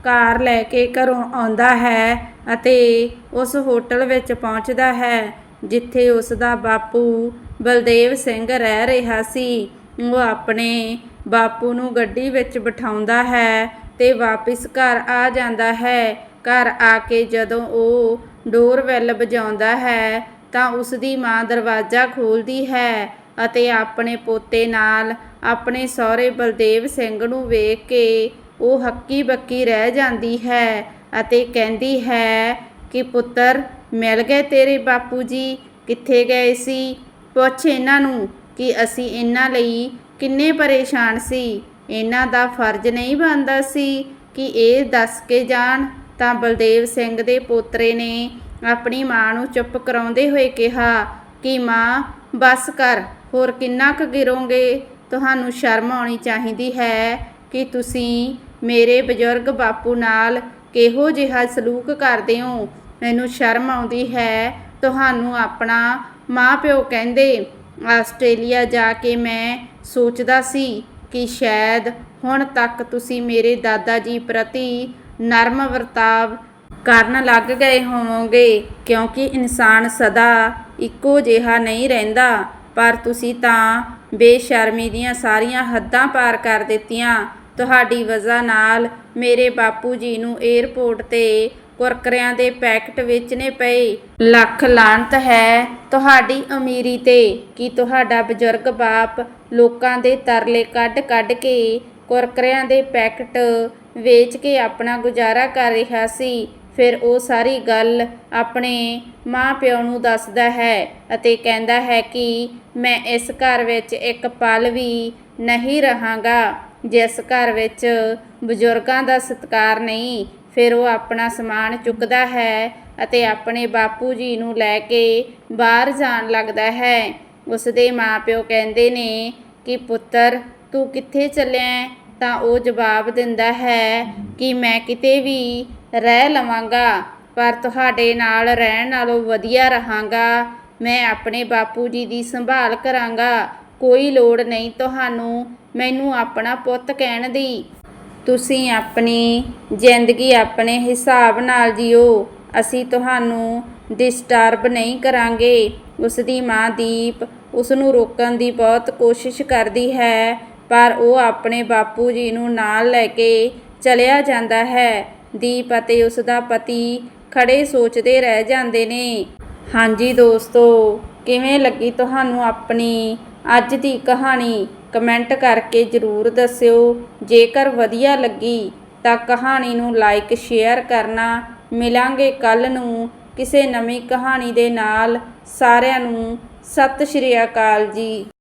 ਕਾਰ ਲੈ ਕੇ ਘਰੋਂ ਆਉਂਦਾ ਹੈ ਅਤੇ ਉਸ ਹੋਟਲ ਵਿੱਚ ਪਹੁੰਚਦਾ ਹੈ, ਜਿੱਥੇ ਉਸ ਦਾ ਬਾਪੂ ਬਲਦੇਵ ਸਿੰਘ ਰਹਿ ਰਿਹਾ ਸੀ। ਉਹ ਆਪਣੇ ਬਾਪੂ ਨੂੰ ਗੱਡੀ ਵਿੱਚ ਬਿਠਾਉਂਦਾ ਹੈ ਤੇ ਵਾਪਿਸ ਘਰ ਆ ਜਾਂਦਾ ਹੈ। ਘਰ ਆ ਕੇ ਜਦੋਂ ਉਹ ਡੋਰਵੈਲ ਵਜਾਉਂਦਾ ਹੈ ਤਾਂ ਉਸ ਦੀ ਮਾਂ ਦਰਵਾਜ਼ਾ ਖੋਲਦੀ ਹੈ ਅਤੇ ਆਪਣੇ ਪੋਤੇ ਨਾਲ ਆਪਣੇ ਸਹੁਰੇ ਬਲਦੇਵ ਸਿੰਘ ਨੂੰ ਵੇਖ ਕੇ ਉਹ ਹੱਕੀ ਬੱਕੀ ਰਹਿ ਜਾਂਦੀ ਹੈ ਅਤੇ ਕਹਿੰਦੀ ਹੈ ਕਿ ਪੁੱਤਰ, ਮਿਲ ਗਏ ਤੇਰੇ ਬਾਪੂ ਜੀ, ਕਿੱਥੇ ਗਏ ਸੀ? ਪੁੱਛ ਇਹਨਾਂ ਨੂੰ ਕਿ ਅਸੀਂ ਇਹਨਾਂ ਲਈ ਕਿੰਨੇ ਪਰੇਸ਼ਾਨ ਸੀ। ਇਹਨਾਂ ਦਾ ਫਰਜ਼ ਨਹੀਂ ਬਣਦਾ ਸੀ ਕਿ ਇਹ ਦੱਸ ਕੇ ਜਾਣ। ਤਾਂ ਬਲਦੇਵ ਸਿੰਘ ਦੇ ਪੋਤਰੇ ਨੇ ਆਪਣੀ ਮਾਂ ਨੂੰ ਚੁੱਪ ਕਰਾਉਂਦੇ ਹੋਏ ਕਿਹਾ ਕਿ ਮਾਂ, ਬਸ ਕਰ। ਹੋਰ ਕਿੰਨਾ ਕੁ ਗਿਰੋਗੇ? ਤੁਹਾਨੂੰ ਸ਼ਰਮ ਆਉਣੀ ਚਾਹੀਦੀ ਹੈ ਕਿ ਤੁਸੀਂ ਮੇਰੇ ਬਜ਼ੁਰਗ ਬਾਪੂ ਨਾਲ ਕਿਹੋ ਜਿਹਾ ਸਲੂਕ ਕਰਦੇ ਹੋ? ਮੈਨੂੰ ਸ਼ਰਮ ਆਉਂਦੀ ਹੈ। ਤੁਹਾਨੂੰ ਆਪਣਾ ਮਾਂ-ਪਿਓ ਕਹਿੰਦੇ, ਆਸਟ੍ਰੇਲੀਆ ਜਾ ਕੇ ਮੈਂ ਸੋਚਦਾ ਸੀ ਕਿ ਸ਼ਾਇਦ ਹੁਣ ਤੱਕ ਤੁਸੀਂ ਮੇਰੇ ਦਾਦਾ ਜੀ ਪ੍ਰਤੀ ਨਰਮ ਵਰਤਾਵ ਕਰਨ ਲੱਗ ਗਏ ਹੋਵੋਗੇ, ਕਿਉਂਕਿ ਇਨਸਾਨ ਸਦਾ ਇੱਕੋ ਜਿਹਾ ਨਹੀਂ ਰਹਿੰਦਾ। ਪਰ ਤੁਸੀਂ ਤਾਂ ਬੇਸ਼ਰਮੀ ਦੀਆਂ ਸਾਰੀਆਂ ਹੱਦਾਂ ਪਾਰ ਕਰ ਦਿੱਤੀਆਂ। ਤੁਹਾਡੀ ਵਜ੍ਹਾ ਨਾਲ ਮੇਰੇ ਬਾਪੂ ਜੀ ਨੂੰ 에ਅਰਪੋਰਟ ਤੇ ਕੁਰਕਰਿਆਂ ਦੇ ਪੈਕਟ ਵੇਚਣੇ ਪਏ। ਲੱਖ ਲਾਂਤ ਹੈ ਤੁਹਾਡੀ ਅਮੀਰੀ ਤੇ ਕਿ ਤੁਹਾਡਾ ਬਜ਼ੁਰਗ ਬਾਪ ਲੋਕਾਂ ਦੇ ਤਰਲੇ ਕੱਢ-ਕੱਢ ਕੇ ਕੁਰਕਰਿਆਂ ਦੇ ਪੈਕਟ ਵੇਚ ਕੇ ਆਪਣਾ ਗੁਜ਼ਾਰਾ ਕਰ ਰਿਹਾ ਸੀ। ਫਿਰ ਉਹ ਸਾਰੀ ਗੱਲ ਆਪਣੇ ਮਾਂ-ਪਿਓ ਨੂੰ ਦੱਸਦਾ ਹੈ ਅਤੇ ਕਹਿੰਦਾ ਹੈ ਕਿ ਮੈਂ ਇਸ ਘਰ ਵਿੱਚ ਇੱਕ ਪਲ ਵੀ ਨਹੀਂ ਰਹਾਂਗਾ। ਜਿਸ ਘਰ ਵਿੱਚ ਬਜ਼ੁਰਗਾਂ ਦਾ ਸਤਿਕਾਰ ਨਹੀਂ, ਫਿਰ ਉਹ ਆਪਣਾ ਸਮਾਨ ਚੁੱਕਦਾ ਹੈ ਅਤੇ ਆਪਣੇ ਬਾਪੂ ਜੀ ਨੂੰ ਲੈ ਕੇ ਬਾਹਰ ਜਾਣ ਲੱਗਦਾ ਹੈ। ਉਸ ਦੇ ਮਾਪਿਓ ਕਹਿੰਦੇ ਨੇ ਕਿ, ਪੁੱਤਰ, ਤੂੰ ਕਿੱਥੇ ਚੱਲਿਆ ਤਾਂ ਉਹ ਜਵਾਬ ਦਿੰਦਾ ਹੈ ਕਿ, ਮੈਂ ਕਿਤੇ ਵੀ ਰਹਿ ਲਵਾਂਗਾ, ਪਰ ਤੁਹਾਡੇ ਨਾਲ ਰਹਿਣ ਨਾਲੋਂ ਵਧੀਆ ਰਹਾਂਗਾ। ਮੈਂ ਆਪਣੇ ਬਾਪੂ ਜੀ ਦੀ ਸੰਭਾਲ ਕਰਾਂਗਾ। ਕੋਈ ਲੋੜ ਨਹੀਂ ਤੁਹਾਨੂੰ ਮੈਨੂੰ ਆਪਣਾ ਪੁੱਤ ਕਹਿਣ ਦੀ। ਤੁਸੀਂ ਆਪਣੀ ਜ਼ਿੰਦਗੀ ਆਪਣੇ ਹਿਸਾਬ ਨਾਲ ਜੀਓ। ਅਸੀਂ ਤੁਹਾਨੂੰ ਡਿਸਟਰਬ ਨਹੀਂ ਕਰਾਂਗੇ। ਉਸ ਦੀ ਮਾਂ ਦੀਪ ਉਸ ਨੂੰ ਰੋਕਣ ਦੀ ਬਹੁਤ ਕੋਸ਼ਿਸ਼ ਕਰਦੀ ਹੈ, ਪਰ ਉਹ ਆਪਣੇ ਬਾਪੂ ਜੀ ਨੂੰ ਨਾਲ ਲੈ ਕੇ ਚਲਿਆ ਜਾਂਦਾ ਹੈ। ਦੀਪ ਅਤੇ ਉਸ ਦਾ ਪਤੀ ਖੜੇ ਸੋਚਦੇ ਰਹਿ ਜਾਂਦੇ ਨੇ। ਹਾਂਜੀ ਦੋਸਤੋ, ਕਿਵੇਂ ਲੱਗੀ ਤੁਹਾਨੂੰ ਆਪਣੀ ਅੱਜ ਦੀ ਕਹਾਣੀ? ਕਮੈਂਟ ਕਰਕੇ ਜਰੂਰ ਦੱਸਿਓ। ਜੇਕਰ ਵਧੀਆ ਲੱਗੀ ਤਾਂ ਕਹਾਣੀ ਨੂੰ ਲਾਈਕ, ਸ਼ੇਅਰ ਕਰਨਾ। ਮਿਲਾਂਗੇ ਕੱਲ ਨੂੰ ਕਿਸੇ ਨਵੀਂ ਕਹਾਣੀ ਦੇ ਨਾਲ। ਸਾਰਿਆਂ ਨੂੰ ਸਤਿ ਸ਼੍ਰੀ ਅਕਾਲ ਜੀ।